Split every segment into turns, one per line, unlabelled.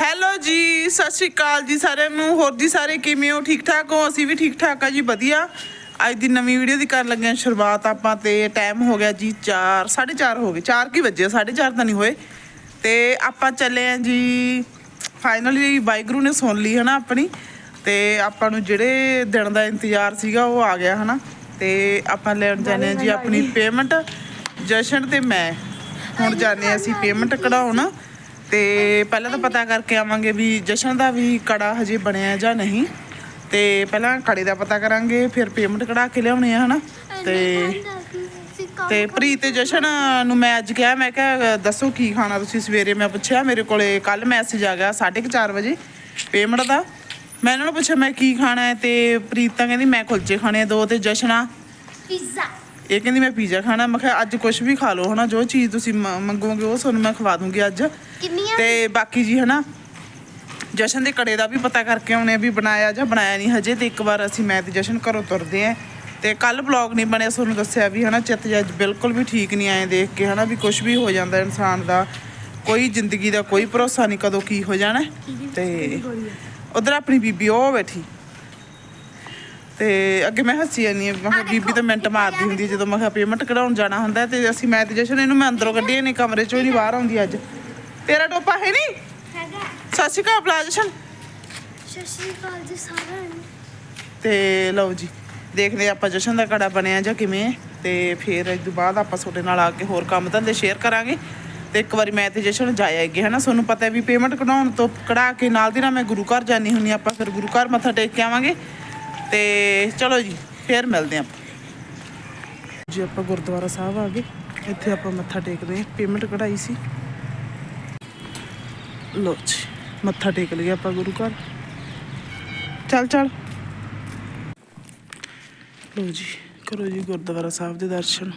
Hello ਜੀ ਸਤਿ ਸ਼੍ਰੀ ਅਕਾਲ ਜੀ ਸਾਰਿਆਂ ਨੂੰ। ਹੋਰ ਜੀ ਸਾਰੇ ਕਿਵੇਂ ਹੋ? ਠੀਕ ਠਾਕ ਹੋ? ਅਸੀਂ ਵੀ ਠੀਕ ਠਾਕ ਆ ਜੀ ਵਧੀਆ। ਅੱਜ ਦੀ ਨਵੀਂ ਵੀਡੀਓ ਦੀ ਕਰਨ ਲੱਗੇ ਹਾਂ ਸ਼ੁਰੂਆਤ ਆਪਾਂ ਤੇ ਟਾਈਮ ਹੋ ਗਿਆ ਜੀ 4 4:30 ਹੋ ਗਏ। 4 ਕੀ ਵਜੇ 4:30 ਤਾਂ ਨਹੀਂ ਹੋਏ। ਤੇ ਆਪਾਂ ਚੱਲੇ ਆਂ ਜੀ ਫਾਈਨਲੀ ਵਾਹਿਗੁਰੂ ਨੇ ਸੁਣ ਲਈ ਹਨਾ ਆਪਣੀ। ਤੇ ਆਪਾਂ ਨੂੰ ਜਿਹੜੇ ਦਿਨ ਦਾ ਇੰਤਜ਼ਾਰ ਸੀਗਾ ਉਹ ਆ ਗਿਆ ਹਨਾ। ਤੇ ਆਪਾਂ ਲੈਣ ਜਾਣੇ ਆ ਜੀ ਆਪਣੀ ਪੇਮੈਂਟ ਜਸ਼ਨ ਤੇ ਮੈਂ। ਹੁਣ ਜਾਣੇ ਅਸੀਂ ਪੇਮੈਂਟ ਕਢਾਉਣ। ਤੇ ਪਹਿਲਾਂ ਤਾਂ ਪਤਾ ਕਰਕੇ ਆਵਾਂਗੇ ਵੀ ਜਸ਼ਨ ਦਾ ਵੀ ਕੜਾ ਹਜੇ ਬਣਿਆ ਜਾਂ ਨਹੀਂ। ਤੇ ਪਹਿਲਾਂ ਕੜੇ ਦਾ ਪਤਾ ਕਰਾਂਗੇ ਫਿਰ ਪੇਮੈਂਟ ਕਢਾ ਕੇ ਲਿਆਉਣੇ ਆ ਹਨਾ? ਤੇ ਤੇ ਪ੍ਰੀਤ ਤੇ ਜਸ਼ਨ ਨੂੰ ਮੈਂ ਅੱਜ ਕਿਹਾ ਮੈਂ ਕਿਹਾ ਦੱਸੋ ਕੀ ਖਾਣਾ ਤੁਸੀਂ ਸਵੇਰੇ? ਮੈਂ ਪੁੱਛਿਆ ਮੇਰੇ ਕੋਲੇ ਕੱਲ ਮੈਸੇਜ ਆ ਗਿਆ 4:30 ਵਜੇ ਪੇਮੈਂਟ ਦਾ। ਮੈਂ ਇਹਨਾਂ ਨੂੰ ਪੁੱਛਿਆ ਮੈਂ ਕੀ ਖਾਣਾ ਹੈ? ਤੇ ਪ੍ਰੀਤ ਤਾਂ ਕਹਿੰਦੀ ਮੈਂ ਕੁਲਚੇ ਖਾਣੇ ਦੋ ਤੇ ਜਸ਼ਨਾ
ਪੀਜ਼ਾ
ਇਹ ਕਹਿੰਦੀ ਮੈਂ ਪੀਜ਼ਾ ਖਾਣਾ। ਮੈਂ ਕਿਹਾ ਅੱਜ ਕੁਝ ਵੀ ਖਾ ਲਓ ਹਨਾ? ਜੋ ਚੀਜ਼ ਤੁਸੀਂ ਮੰਗੋਗੇ ਉਹ ਤੁਹਾਨੂੰ ਮੈਂ ਖਵਾ ਦੂੰਗੀ ਅੱਜ।
ਕਿੰਨੀਆਂ
ਤੇ ਬਾਕੀ ਜੀ ਹਨਾ ਜਸ਼ਨ ਦੇ ਕੜੇ ਦਾ ਵੀ ਪਤਾ ਕਰਕੇ ਆਉਣੇ ਆ ਵੀ ਬਣਾਇਆ ਜਾਂ ਬਣਾਇਆ ਨਹੀਂ ਹਜੇ ਤੇ ਇੱਕ ਵਾਰ ਅਸੀਂ ਮੈਂ ਤੇ ਜਸ਼ਨ ਘਰੋਂ ਤੁਰਦੇ ਆ। ਤੇ ਕੱਲ ਬਲੌਗ ਨਹੀਂ ਬਣਿਆ ਤੁਹਾਨੂੰ ਦੱਸਿਆ ਵੀ ਹਨਾ ਚਿੱਤ ਜਿਹਾ ਅੱਜ ਬਿਲਕੁਲ ਵੀ ਠੀਕ ਨਹੀਂ ਆਏ ਦੇਖ ਕੇ ਹਨਾ ਵੀ ਕੁਝ ਵੀ ਹੋ ਜਾਂਦਾ ਇਨਸਾਨ ਦਾ। ਕੋਈ ਜ਼ਿੰਦਗੀ ਦਾ ਕੋਈ ਭਰੋਸਾ ਨਹੀਂ ਕਦੋਂ ਕੀ ਹੋ ਜਾਣਾ। ਤੇ ਉਧਰ ਆਪਣੀ ਬੀਬੀ ਉਹ ਬੈਠੀ। ਤੇ ਅੱਗੇ ਮੈਂ ਹੱਸੀ ਜਾਂਦੀ ਹਾਂ ਮੈਂ ਬੀਬੀ ਤਾਂ ਮਿੰਟ ਮਾਰਦੀ ਹੁੰਦੀ ਜਦੋਂ ਮੈਂ ਪੇਮੈਂਟ ਕਢਾਉਣ ਜਾਣਾ ਹੁੰਦਾ ਤੇ ਅਸੀਂ ਮੈਂ ਤੇ ਜਸ਼ਨ ਇਹਨੂੰ ਮੈਂ ਅੰਦਰੋਂ ਕੱਢੀ ਨਹੀਂ ਕਮਰੇ ਚੋਂ ਹੀ ਨਹੀਂ ਬਾਹਰ ਆਉਂਦੀ ਅੱਜ। ਤੇਰਾ ਟੋਪਾ ਹੈ ਨਹੀਂ?
ਹੈਗਾ।
ਸਤਿ ਸ਼੍ਰੀ ਅਕਾਲ ਬੁਲਾ ਜਸ਼ਨ।
ਸਤਿ ਸ਼੍ਰੀ ਅਕਾਲ ਜੀ ਸਾਰਿਆਂ ਨੂੰ।
ਤੇ ਲਓ ਜੀ ਦੇਖਦੇ ਆਪਾਂ ਜਸ਼ਨ ਦਾ ਕੜਾ ਬਣਿਆ ਜਾਂ ਕਿਵੇਂ ਤੇ ਫਿਰ ਇਸ ਤੋਂ ਬਾਅਦ ਆਪਾਂ ਤੁਹਾਡੇ ਨਾਲ ਆ ਕੇ ਹੋਰ ਕੰਮ ਧੰਦੇ ਸ਼ੇਅਰ ਕਰਾਂਗੇ। ਤੇ ਇੱਕ ਵਾਰੀ ਮੈਂ ਤੇ ਜਸ਼ਨ ਜਾ ਆਏਗੇ ਹਨਾ? ਤੁਹਾਨੂੰ ਪਤਾ ਵੀ ਪੇਮੈਂਟ ਕਢਾਉਣ ਤੋਂ ਕਢਾ ਕੇ ਨਾਲ ਦੀ ਨਾਲ ਮੈਂ ਗੁਰੂ ਘਰ ਜਾਣੀ ਹੁੰਨੀ ਆਪਾਂ ਫਿਰ ਗੁਰੂ ਘਰ ਮੱਥਾ ਟੇਕ ਕੇ ਆਵਾਂਗੇ। ਤੇ ਚਲੋ ਜੀ ਫਿਰ ਮਿਲਦੇ ਆਪਾਂ ਜੀ ਆਪਾਂ ਗੁਰਦੁਆਰਾ ਸਾਹਿਬ ਆ ਗਏ। ਇੱਥੇ ਆਪਾਂ ਮੱਥਾ ਟੇਕਦੇ ਹਾਂ। ਪੇਮੈਂਟ ਕਢਾਈ ਸੀ। ਲੋ ਜੀ, ਮੱਥਾ ਟੇਕ ਲਿਆ ਆਪਾਂ ਗੁਰੂ ਘਰ। ਚੱਲ ਚੱਲ। ਲੋ ਜੀ, ਕਰੋ ਜੀ ਗੁਰਦੁਆਰਾ ਸਾਹਿਬ ਦੇ ਦਰਸ਼ਨ।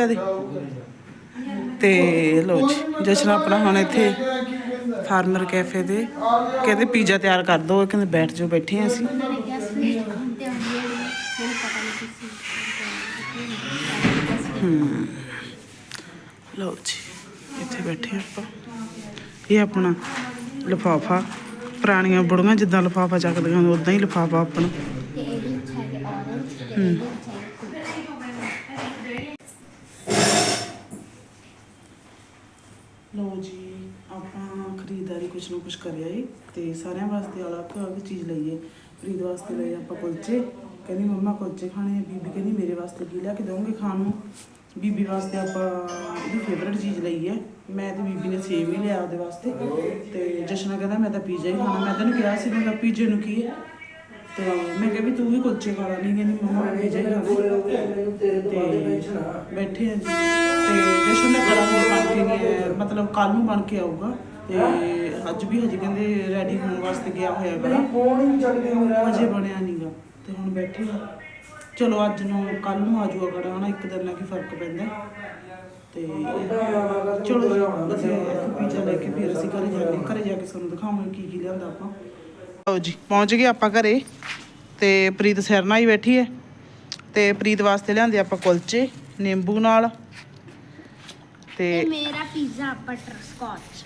ਜ਼ਿਆਦਾ ਤੇ ਲੋ ਜੀ, ਜਸ਼ਨ ਆਪਣਾ ਹੁਣ ਇੱਥੇ ਫਾਰਮਰ ਕੈਫੇ ਦੇ। ਕਹਿੰਦੇ ਪੀਜ਼ਾ ਤਿਆਰ ਕਰ ਦੋ ਕਹਿੰਦੇ ਬੈਠ ਜਾਓ, ਬੈਠੇ ਹਾਂ ਅਸੀਂ।
ਮੇਰੇ ਕਿਹਾ
ਜੀ, ਇੱਥੇ ਬੈਠੇ ਆਪਾਂ। ਇਹ ਆਪਣਾ ਲਿਫਾਫਾ, ਪੁਰਾਣੀਆਂ ਬੁੜੀਆਂ ਜਿੱਦਾਂ ਲਿਫਾਫਾ ਚੱਕਦੀਆਂ ਉਦਾਂ ਹੀ ਲਿਫਾਫਾ ਆਪਣਾ।
ਤੇ ਇਹਦੇ ਵਿੱਚ ਹੈਗੇ orange ਤੇ ਇਹਦੇ ਵਿੱਚ ਹੈਗੇ
ਲਓ ਜੀ ਆਪਾਂ ਖਰੀਦਦਾਰੀ ਕੁਛ ਨਾ ਕੁਛ ਕਰਿਆ ਏ ਤੇ ਸਾਰਿਆਂ ਵਾਸਤੇ ਅਲੱਗ ਅਲੱਗ ਚੀਜ਼ ਲਈਏ। ਫਰੀਦ ਵਾਸਤੇ ਲਏ ਆਪਾਂ ਕੁਲਚੇ। ਕਹਿੰਦੀ ਮੰਮਾ ਕੁਲਚੇ ਖਾਣੇ ਆ, ਬੀਬੀ ਕਹਿੰਦੀ ਮੇਰੇ ਵਾਸਤੇ ਕੀ ਲੈ ਕੇ ਦੋਗੇ ਖਾਣ ਨੂੰ? ਬੀਬੀ ਵਾਸਤੇ ਆਪਾਂ ਇਹਦੀ ਫੇਵਰਟ ਚੀਜ਼ ਲਈ ਹੈ। ਮੈਂ ਤੇ ਬੀਬੀ ਨੇ ਸੇਵ ਹੀ ਲਿਆ ਉਹਦੇ ਵਾਸਤੇ। ਤੇ ਜਸ਼ਨ ਕਹਿੰਦਾ, ਮੈਂ ਤਾਂ ਪੀਜ਼ਾ ਹੀ ਖਾਣਾ। ਮੈਂ ਤੈਨੂੰ ਕਿਹਾ ਸੀ, ਮੈਂ ਕਿਹਾ ਪੀਜ਼ੇ ਨੂੰ ਕੀ ਹੈ? ਤੇ ਮੈਂ ਕਿਹਾ ਵੀ ਤੂੰ ਵੀ ਕੁਲਚੇ ਖਾ ਲਾ ਨਹੀਂ ਕਹਿੰਦੀ ਮੰਮਾ ਮੈਂ ਹੀ
ਬਾਅਦ ਟੈਨਸ਼ਨ ਆ
ਬੈਠੇ ਆ ਜੀ। ਤੇ ਜਸ਼ਨ ਦਾ ਕੜਾ ਹੁਣ ਬਣ ਕੇ ਨਹੀਂ ਆਇਆ ਮਤਲਬ ਕੱਲ ਨੂੰ ਬਣ ਕੇ ਆਊਗਾ। ਤੇ ਅੱਜ ਵੀ ਹਜੇ ਕਹਿੰਦੇ ਰੈਡੀ ਹੋਣ ਵਾਸਤੇ ਗਿਆ ਹੋਇਆ
ਮੇਰਾ ਫੋਨ ਹੀ ਨਹੀਂ ਚੱਕਦੇ ਮੇਰਾ।
ਅਜੇ ਬਣਿਆ ਨਹੀਂਗਾ ਤੇ ਹੁਣ ਬੈਠੇ ਆ। ਚਲੋ ਅੱਜ ਨੂੰ ਕੱਲ ਨੂੰ ਆ ਜਾਊਗਾ ਕੜਾ ਹਨਾ? ਇੱਕ ਦਿਨ ਨਾਲ ਕੀ ਫ਼ਰਕ ਪੈਂਦਾ। ਤੇ ਚਲੋ ਅਸੀਂ ਪੀਜ਼ਾ ਲੈ ਕੇ ਫਿਰ ਅਸੀਂ ਘਰੇ ਜਾ ਕੇ ਘਰੇ ਜਾ ਕੇ ਤੁਹਾਨੂੰ ਦਿਖਾਵਾਂਗੇ ਕੀ ਕੀ ਲਿਆਂਦਾ ਆਪਾਂ। ਲਓ ਜੀ ਪਹੁੰਚ ਗਏ ਆਪਾਂ ਘਰੇ ਤੇ ਪ੍ਰੀਤ ਸਿਰਨਾ ਹੀ ਬੈਠੀ ਹੈ ਤੇ ਪ੍ਰੀਤ ਵਾਸਤੇ ਲਿਆਂਦੇ ਆਪਾਂ ਕੁਲਚੇ ਨਿੰਬੂ ਨਾਲ ਤੇ
ਮੇਰਾ ਪੀਜ਼ਾ ਬਟਰ ਸਕੌਚ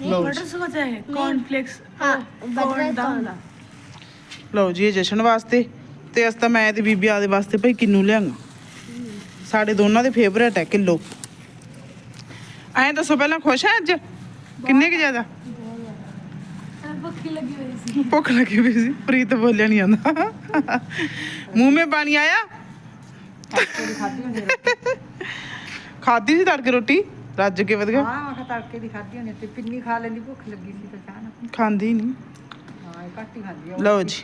ਲਓ
ਬਟਰ ਸਕੋਚ ਹੈ ਕੌਰਨਫਲੇਕਸ
ਹਾਂ ਬਟਰ ਦਾ
ਲਓ ਜੀ ਇਹ ਜਸ਼ਨ ਵਾਸਤੇ ਤੇ ਅਸ ਤਾਂ ਮੈਂ ਤੇ ਬੀਬੀ ਆਦੇ ਵਾਸਤੇ ਭਾਈ ਕਿੰਨੂ ਲਿਆਂਗਾ। ਸਾਡੇ ਦੋਨਾਂ ਦੇ ਫੇਵਰੇਟ ਹੈ ਕਿਲੋ। ਐਂ ਦੱਸੋ ਪਹਿਲਾਂ ਖੁਸ਼ ਹੈ ਅੱਜ? ਕਿੰਨੇ ਕੁ ਜ਼ਿਆਦਾ? ਭੁੱਖ ਲੱਗੀ ਹੋਈ ਸੀ। ਪ੍ਰੀਤ ਬੋਲਿਆ ਨਹੀਂ ਆਂਦਾ ਮੂੰਹ ਮੇ ਪਾਣੀ ਆਇਆ? ਖਾਦੀ ਸੀ ਤੜਕੇ ਰੋਟੀ? ਰੱਜ ਕੇ ਵਧ ਗਿਆ।
ਹਾਂ ਮੈਂ ਤੜਕੇ ਦੀ ਖਾਦੀ ਹੋਣੀ ਤੇ ਪਿੰਨੀ ਖਾ ਲੈਂਦੀ ਭੁੱਖ ਲੱਗੀ ਸੀ ਤਾਂ
ਖਾਂਦੀ ਨਹੀਂ
ਹਾਂ ਇਹ ਖਾਂਦੀ
ਲਓ ਜੀ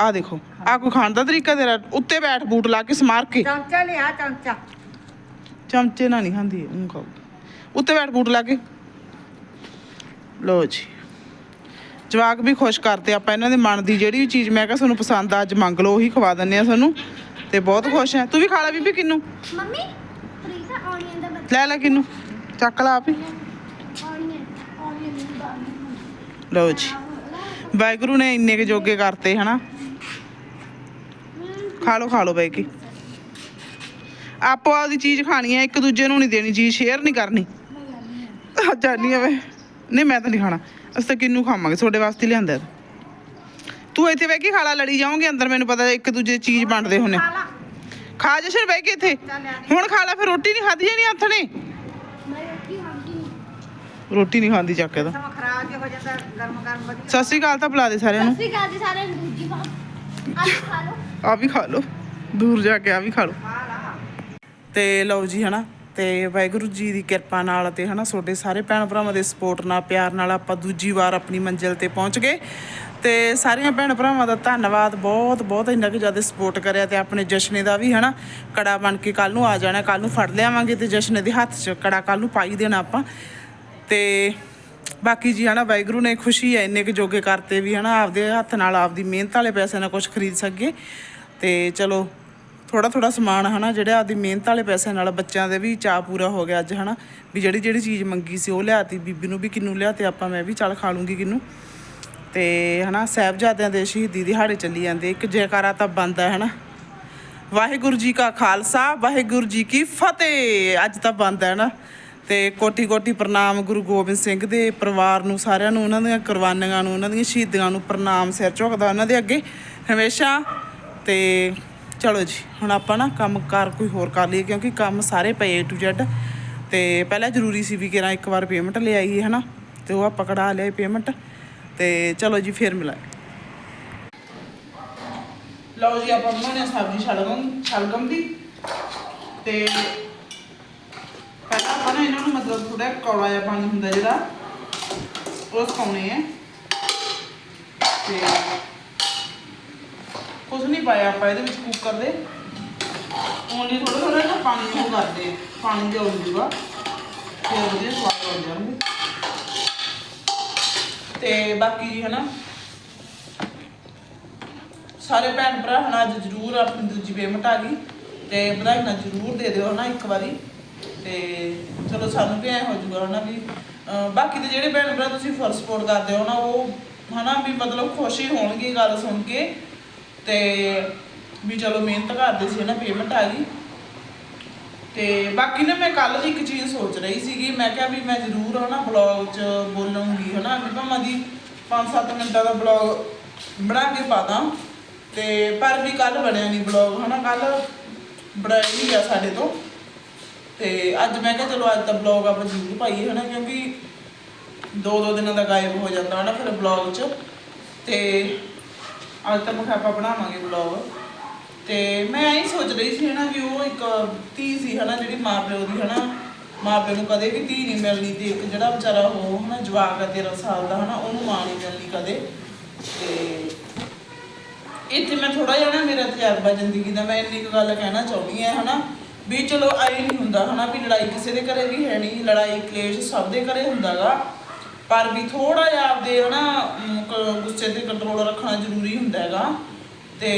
ਆ ਦੇਖੋ ਆ ਕੋ ਖਾਣ ਦਾ ਤਰੀਕਾ ਤੇਰਾ? ਉੱਤੇ ਬੈਠ ਬੂਟ ਲਾ ਕੇ ਸਮਾਰ ਕੇ।
ਚਮਚਾ ਲਿਆ ਚਮਚਾ।
ਚਮਚੇ ਨਾਲ ਨਹੀਂ ਖਾਂਦੀ ਉਹ ਖਾਓ ਉੱਤੇ ਬੈਠ ਬੂਟ ਲਾ ਕੇ। ਲਓ ਜੀ। ਜਵਾਕ ਵੀ ਖੁਸ਼ ਕਰਤੇ ਆਪਾਂ ਇਹਨਾਂ ਦੇ ਮਨ ਦੀ ਜਿਹੜੀ ਵੀ ਚੀਜ਼ ਮੈਂ ਕਿਹਾ ਤੁਹਾਨੂੰ ਪਸੰਦ ਆ ਅੱਜ ਮੰਗ ਲਓ ਉਹੀ ਖਵਾ ਦਿੰਨੇ ਆ ਤੁਹਾਨੂੰ ਤੇ ਬਹੁਤ ਖੁਸ਼ ਹੈ ਤੂੰ ਵੀ ਖਾ ਲੈ ਬੀਬੀ ਕਿੰਨੂ।
ਮੰਮੀ ਪ੍ਰੀਤਾ ਆਨੀਅਨ ਦਾ
ਲੈ ਲੈ ਕਿੰਨੂ। ਚੱਕ ਲਾ ਆਪ। ਲਓ ਜੀ। ਵਾਹਿਗੁਰੂ ਨੇ ਇੰਨੇ ਕੇ ਜੋਗੇ ਕਰਤੇ ਹਨਾ? ਖਾ ਲਓ ਖਾ ਲਓ ਬੈ ਕੇ। ਆਪੋ ਆਪਦੀ ਚੀਜ਼ ਖਾਣੀ ਹੈ ਇੱਕ ਦੂਜੇ ਨੂੰ ਨਹੀਂ ਦੇਣੀ ਚੀਜ਼ ਸ਼ੇਅਰ ਨਹੀਂ ਕਰਨੀ। ਆ। ਜਾਨੀ ਆ ਵੇ। ਨਹੀਂ ਮੈਂ ਤਾਂ ਨਹੀਂ ਖਾਣਾ। ਅਸੀਂ ਤਾਂ ਕਿੰਨੂ ਖਾਵਾਂਗੇ? ਤੁਹਾਡੇ ਵਾਸਤੇ ਲਿਆਂਦਾ। ਤੂੰ ਇੱਥੇ ਬਹਿ ਕੇ ਖਾ ਲਾ ਲੜੀ ਜਾਓਗੇ ਅੰਦਰ ਮੈਨੂੰ ਪਤਾ ਇੱਕ ਦੂਜੇ ਚੀਜ਼ ਵੰਡਦੇ ਹੁੰਨੇ ਖਾ ਜਸ਼ਨ ਬਹਿ ਕੇ ਇੱਥੇ। ਹੁਣ ਖਾ ਲੈ ਫਿਰ ਰੋਟੀ ਨਹੀਂ ਖਾਦੀ ਜਾਣੀ ਹੱਥ ਨੇ?
ਰੋਟੀ ਖਾਂਦੀ ਨਹੀਂ
ਖਾਂਦੀ ਚੱਕ ਇਹਦਾ। ਸਤਿ ਸ਼੍ਰੀ ਅਕਾਲ ਤਾਂ ਬੁਲਾ ਦੇ ਸਾਰਿਆਂ ਨੂੰ।
ਸਸਰੀ ਕਾਲ ਜੀ ਸਾਰੇ ਨੂੰ ਦੂਜੀ ਵਾਰ।
ਆ ਵੀ ਖਾ ਲਓ। ਦੂਰ ਜਾ ਕੇ ਆ ਵੀ ਖਾ ਲਓ।
ਖਾ ਲਾ।
ਤੇ ਲਓ ਜੀ ਹਨਾ ਤੇ ਵਾਹਿਗੁਰੂ ਜੀ ਦੀ ਕਿਰਪਾ ਨਾਲ ਤੇ ਹਨਾ ਤੁਹਾਡੇ ਸਾਰੇ ਭੈਣ ਭਰਾਵਾਂ ਦੇ ਸਪੋਰਟ ਨਾਲ, ਪਿਆਰ ਨਾਲ ਆਪਾਂ ਦੂਜੀ ਵਾਰ ਆਪਣੀ ਮੰਜ਼ਿਲ ਤੇ ਪਹੁੰਚ ਗਏ। ਤੇ ਸਾਰੀਆਂ ਭੈਣ ਭਰਾਵਾਂ ਦਾ ਧੰਨਵਾਦ, ਬਹੁਤ ਬਹੁਤ ਇੰਨਾ ਕਿ ਜ਼ਿਆਦਾ ਸਪੋਰਟ ਕਰਿਆ ਤੇ ਆਪਣੇ ਜਸ਼ਨੇ ਦਾ ਵੀ ਹਨਾ, ਕੜਾ ਬਣ ਕੇ ਕੱਲ ਨੂੰ ਆ ਜਾਣਾ ਕੱਲ ਨੂੰ ਫੜ ਲਿਆਵਾਂਗੇ ਤੇ ਜਸ਼ਨੇ ਦੇ ਹੱਥ 'ਚ ਕੜਾ ਕੱਲ ਨੂੰ ਪਾਈ ਦੇਣਾ ਆਪਾਂ। ਤੇ ਬਾਕੀ ਜੀ ਹਨਾ ਵਾਹਿਗੁਰੂ ਨੇ ਖੁਸ਼ੀ ਹੈ, ਇੰਨੇ ਕੁ ਜੋਗੇ ਕਰਤੇ ਵੀ ਹਨਾ ਆਪਦੇ ਹੱਥ ਨਾਲ, ਆਪਦੀ ਮਿਹਨਤ ਵਾਲੇ ਪੈਸੇ ਨਾਲ ਕੁਝ ਖਰੀਦ ਸਕੀਏ। ਤੇ ਚਲੋ ਥੋੜਾ ਥੋੜਾ ਸਮਾਨ, ਹਨਾ, ਜਿਹੜਾ ਆਪਦੀ ਮਿਹਨਤ ਵਾਲੇ ਪੈਸੇ ਨਾਲ ਬੱਚਿਆਂ ਦੇ ਵੀ ਚਾਅ ਪੂਰਾ ਹੋ ਗਿਆ ਅੱਜ, ਹਨਾ। ਵੀ ਜਿਹੜੀ ਜਿਹੜੀ ਚੀਜ਼ ਮੰਗੀ ਸੀ, ਉਹ ਲਿਆਤੀ, ਬੀਬੀ ਨੂੰ ਵੀ ਕਿੰਨੂ ਲਿਆ ਤੇ ਆਪਾਂ ਮੈਂ ਵੀ ਚੱਲ ਖਾ ਲੂੰਗੀ ਕਿੰਨੂ। ਤੇ, ਹਨਾ, ਸਾਹਿਬਜ਼ਾਦਿਆਂ ਦੇ ਸ਼ਹੀਦੀ ਦਿਹਾੜੇ ਚੱਲੀ ਜਾਂਦੇ, ਇੱਕ ਜੈਕਾਰਾ ਤਾਂ ਬੰਦ ਹੈ ਹਨਾ। ਵਾਹਿਗੁਰੂ ਜੀ ਕਾ ਖਾਲਸਾ, ਵਾਹਿਗੁਰੂ ਜੀ ਕੀ ਫਤਿਹ, ਅੱਜ ਤਾਂ ਬੰਦ ਹੈ ਨਾ ਤੇ ਕੋਟੀ ਕੋਟੀ ਪ੍ਰਣਾਮ ਗੁਰੂ ਗੋਬਿੰਦ ਸਿੰਘ ਦੇ ਪਰਿਵਾਰ ਨੂੰ, ਸਾਰਿਆਂ ਨੂੰ, ਉਹਨਾਂ ਦੀਆਂ ਕੁਰਬਾਨੀਆਂ ਨੂੰ, ਉਹਨਾਂ ਦੀਆਂ ਸ਼ਹੀਦੀਆਂ ਨੂੰ ਪ੍ਰਣਾਮ ਸਿਰ ਝੁਕਦਾ ਉਹਨਾਂ ਦੇ ਅੱਗੇ ਹਮੇਸ਼ਾ। ਤੇ ਚਲੋ ਜੀ, ਹੁਣ ਆਪਾਂ ਨਾ ਕੰਮ ਕਾਰ ਕੋਈ ਹੋਰ ਕਰ ਲਈਏ, ਕਿਉਂਕਿ ਕੰਮ ਸਾਰੇ ਪਏ A to Z ਤੇ ਪਹਿਲਾਂ ਜ਼ਰੂਰੀ ਸੀ ਵੀ ਕਿਰਾਂ ਇੱਕ ਵਾਰ ਪੇਮੈਂਟ ਲੈ ਆਈਏ, ਹਨਾ? ਤੇ ਉਹ ਆਪਾਂ ਕਢਾ ਲਿਆ ਪੇਮੈਂਟ ਤੇ ਚਲੋ ਜੀ, ਫੇਰ ਮਿਲਾਂਗੇ। ਲਓ ਜੀ, ਆਪਾਂ ਬਣਾਉਣੇ ਸਬਜ਼ੀ ਸ਼ਲਗਮ ਸ਼ਲਗਮ ਦੀ ਤੇ ਪਹਿਲਾਂ ਆਪਾਂ ਨਾ ਇਹਨਾਂ ਨੂੰ ਮਤਲਬ ਥੋੜਾ ਕੌੜਾ ਜਿਹਾ ਪਾਣੀ ਹੁੰਦਾ ਜਿਹੜਾ, ਉਹ ਸੁਕਾਉਣੇ ਹੈ ਤੇ ਕੁਝ ਨਹੀਂ ਪਾਇਆ ਆਪਾਂ, ਇਹਦੇ ਵਿੱਚ ਕੁੱਕਰ ਦੇ। ਓਨਲੀ ਥੋੜਾ ਥੋੜਾ ਜਿਹਾ ਪਾਣੀ ਉਹ ਕਰਦੇ ਪਾਣੀ ਦੇ ਉਲੂਗਾ ਫਿਰ ਉਹਦੇ ਸਵਾਦ ਬਣ ਜਾਣਗੇ। ਤੇ ਬਾਕੀ ਜੀ ਹਨਾ, ਸਾਰੇ ਭੈਣ ਭਰਾ ਹਨਾ, ਅੱਜ ਜ਼ਰੂਰ ਆਪਣੀ ਦੂਜੀ ਪੇਮੈਂਟ ਆ ਗਈ, ਤੇ ਵਧਾਈ ਨਾਲ ਜ਼ਰੂਰ ਦੇ ਦਿਓ ਹਨਾ ਇੱਕ ਵਾਰੀ। ਤੇ ਚਲੋ ਸਾਨੂੰ ਵੀ ਐ ਹੋ ਜੂਗਾ ਹਨਾ ਵੀ ਬਾਕੀ ਦੇ ਜਿਹੜੇ ਭੈਣ ਭਰਾ ਤੁਸੀਂ ਫੁੱਲ ਸਪੋਰਟ ਕਰਦੇ ਹੋ ਨਾ, ਉਹ ਹਨਾ ਵੀ ਮਤਲਬ ਖੁਸ਼ ਹੀ ਹੋਣਗੇ ਗੱਲ ਸੁਣ ਕੇ। ਤੇ ਵੀ ਚਲੋ ਮਿਹਨਤ ਕਰਦੇ ਸੀ ਨਾ ਪੇਮੈਂਟ ਆ ਗਈ। ਤੇ ਬਾਕੀ ਨਾ ਮੈਂ ਕੱਲ ਦੀ ਇੱਕ ਚੀਜ਼ ਸੋਚ ਰਹੀ ਸੀਗੀ, ਮੈਂ ਕਿਹਾ ਵੀ ਮੈਂ ਜ਼ਰੂਰ ਹਨਾ ਬਲੌਗ 'ਚ ਬੋਲੂੰਗੀ ਹਨਾ, ਵੀ ਭਾਵੇਂ ਦੀ 5-7 ਮਿੰਟਾਂ ਦਾ ਬਲੌਗ ਬਣਾ ਕੇ ਪਾ ਦਾਂ। ਤੇ ਪਰ ਵੀ ਕੱਲ ਬਣਿਆ ਨਹੀਂ ਬਲੌਗ ਹਨਾ ਕੱਲ ਬਣਾਇਆ ਨਹੀਂ ਆ ਸਾਡੇ ਤੋਂ। ਤੇ ਅੱਜ ਮੈਂ ਕਿਹਾ ਚਲੋ ਅੱਜ ਦਾ ਬਲੌਗ ਆਪਾਂ ਜ਼ਰੂਰ ਪਾਈਏ ਹਨਾ, ਕਿਉਂਕਿ ਦੋ ਦੋ ਦਿਨਾਂ ਦਾ ਗਾਇਬ ਹੋ ਜਾਂਦਾ ਹਨਾ ਫਿਰ ਬਲੌਗ 'ਚ। ਤੇ ਅੱਜ ਤਾਂ ਮੈਂ ਆਪਾਂ ਬਣਾਵਾਂਗੇ ਬਲੌਗ ਤੇ ਮੈਂ ਇਹ ਸੋਚ ਰਹੀ ਸੀ ਹਨਾ ਵੀ ਉਹ ਇੱਕ ਧੀ ਸੀ ਹਨਾ, ਜਿਹੜੀ ਮਾਂ ਪਿਓ ਦੀ ਹਨਾ। ਮਾਂ ਪਿਓ ਨੂੰ ਕਦੇ ਵੀ ਧੀ ਨਹੀਂ ਮਿਲਣੀ ਤੇ ਇੱਕ ਜਿਹੜਾ ਵਿਚਾਰਾ ਉਹ ਹਨਾ, ਜਵਾਕ ਹੈ 13 ਸਾਲ ਦਾ ਹਨਾ, ਉਹਨੂੰ ਮਾਂ ਨਹੀਂ ਮਿਲਣੀ ਕਦੇ। ਤੇ ਇੱਥੇ ਮੈਂ ਥੋੜਾ ਜਿਹਾ ਨਾ ਮੇਰਾ ਤਜਰਬਾ ਜ਼ਿੰਦਗੀ ਦਾ, ਮੈਂ ਇੰਨੀ ਕੁ ਗੱਲ ਕਹਿਣਾ ਚਾਹੁੰਦੀ ਹਾਂ ਹਨਾ, ਵੀ ਚਲੋ ਆਈ ਨਹੀਂ ਹੁੰਦਾ ਹਨਾ, ਵੀ ਲੜਾਈ ਕਿਸੇ ਦੇ ਘਰੇ ਵੀ ਹੈ ਨਹੀਂ, ਲੜਾਈ ਕਲੇਸ਼ ਸਭ ਦੇ ਘਰੇ ਹੁੰਦਾਗਾ। ਪਰ ਵੀ ਥੋੜਾ ਜਿਹਾ ਆਪਦੇ ਹਨਾ ਗੁੱਸੇ ਤੇ ਕੰਟਰੋਲ ਰੱਖਣਾ ਜ਼ਰੂਰੀ ਹੁੰਦਾ ਹੈਗਾ। ਤੇ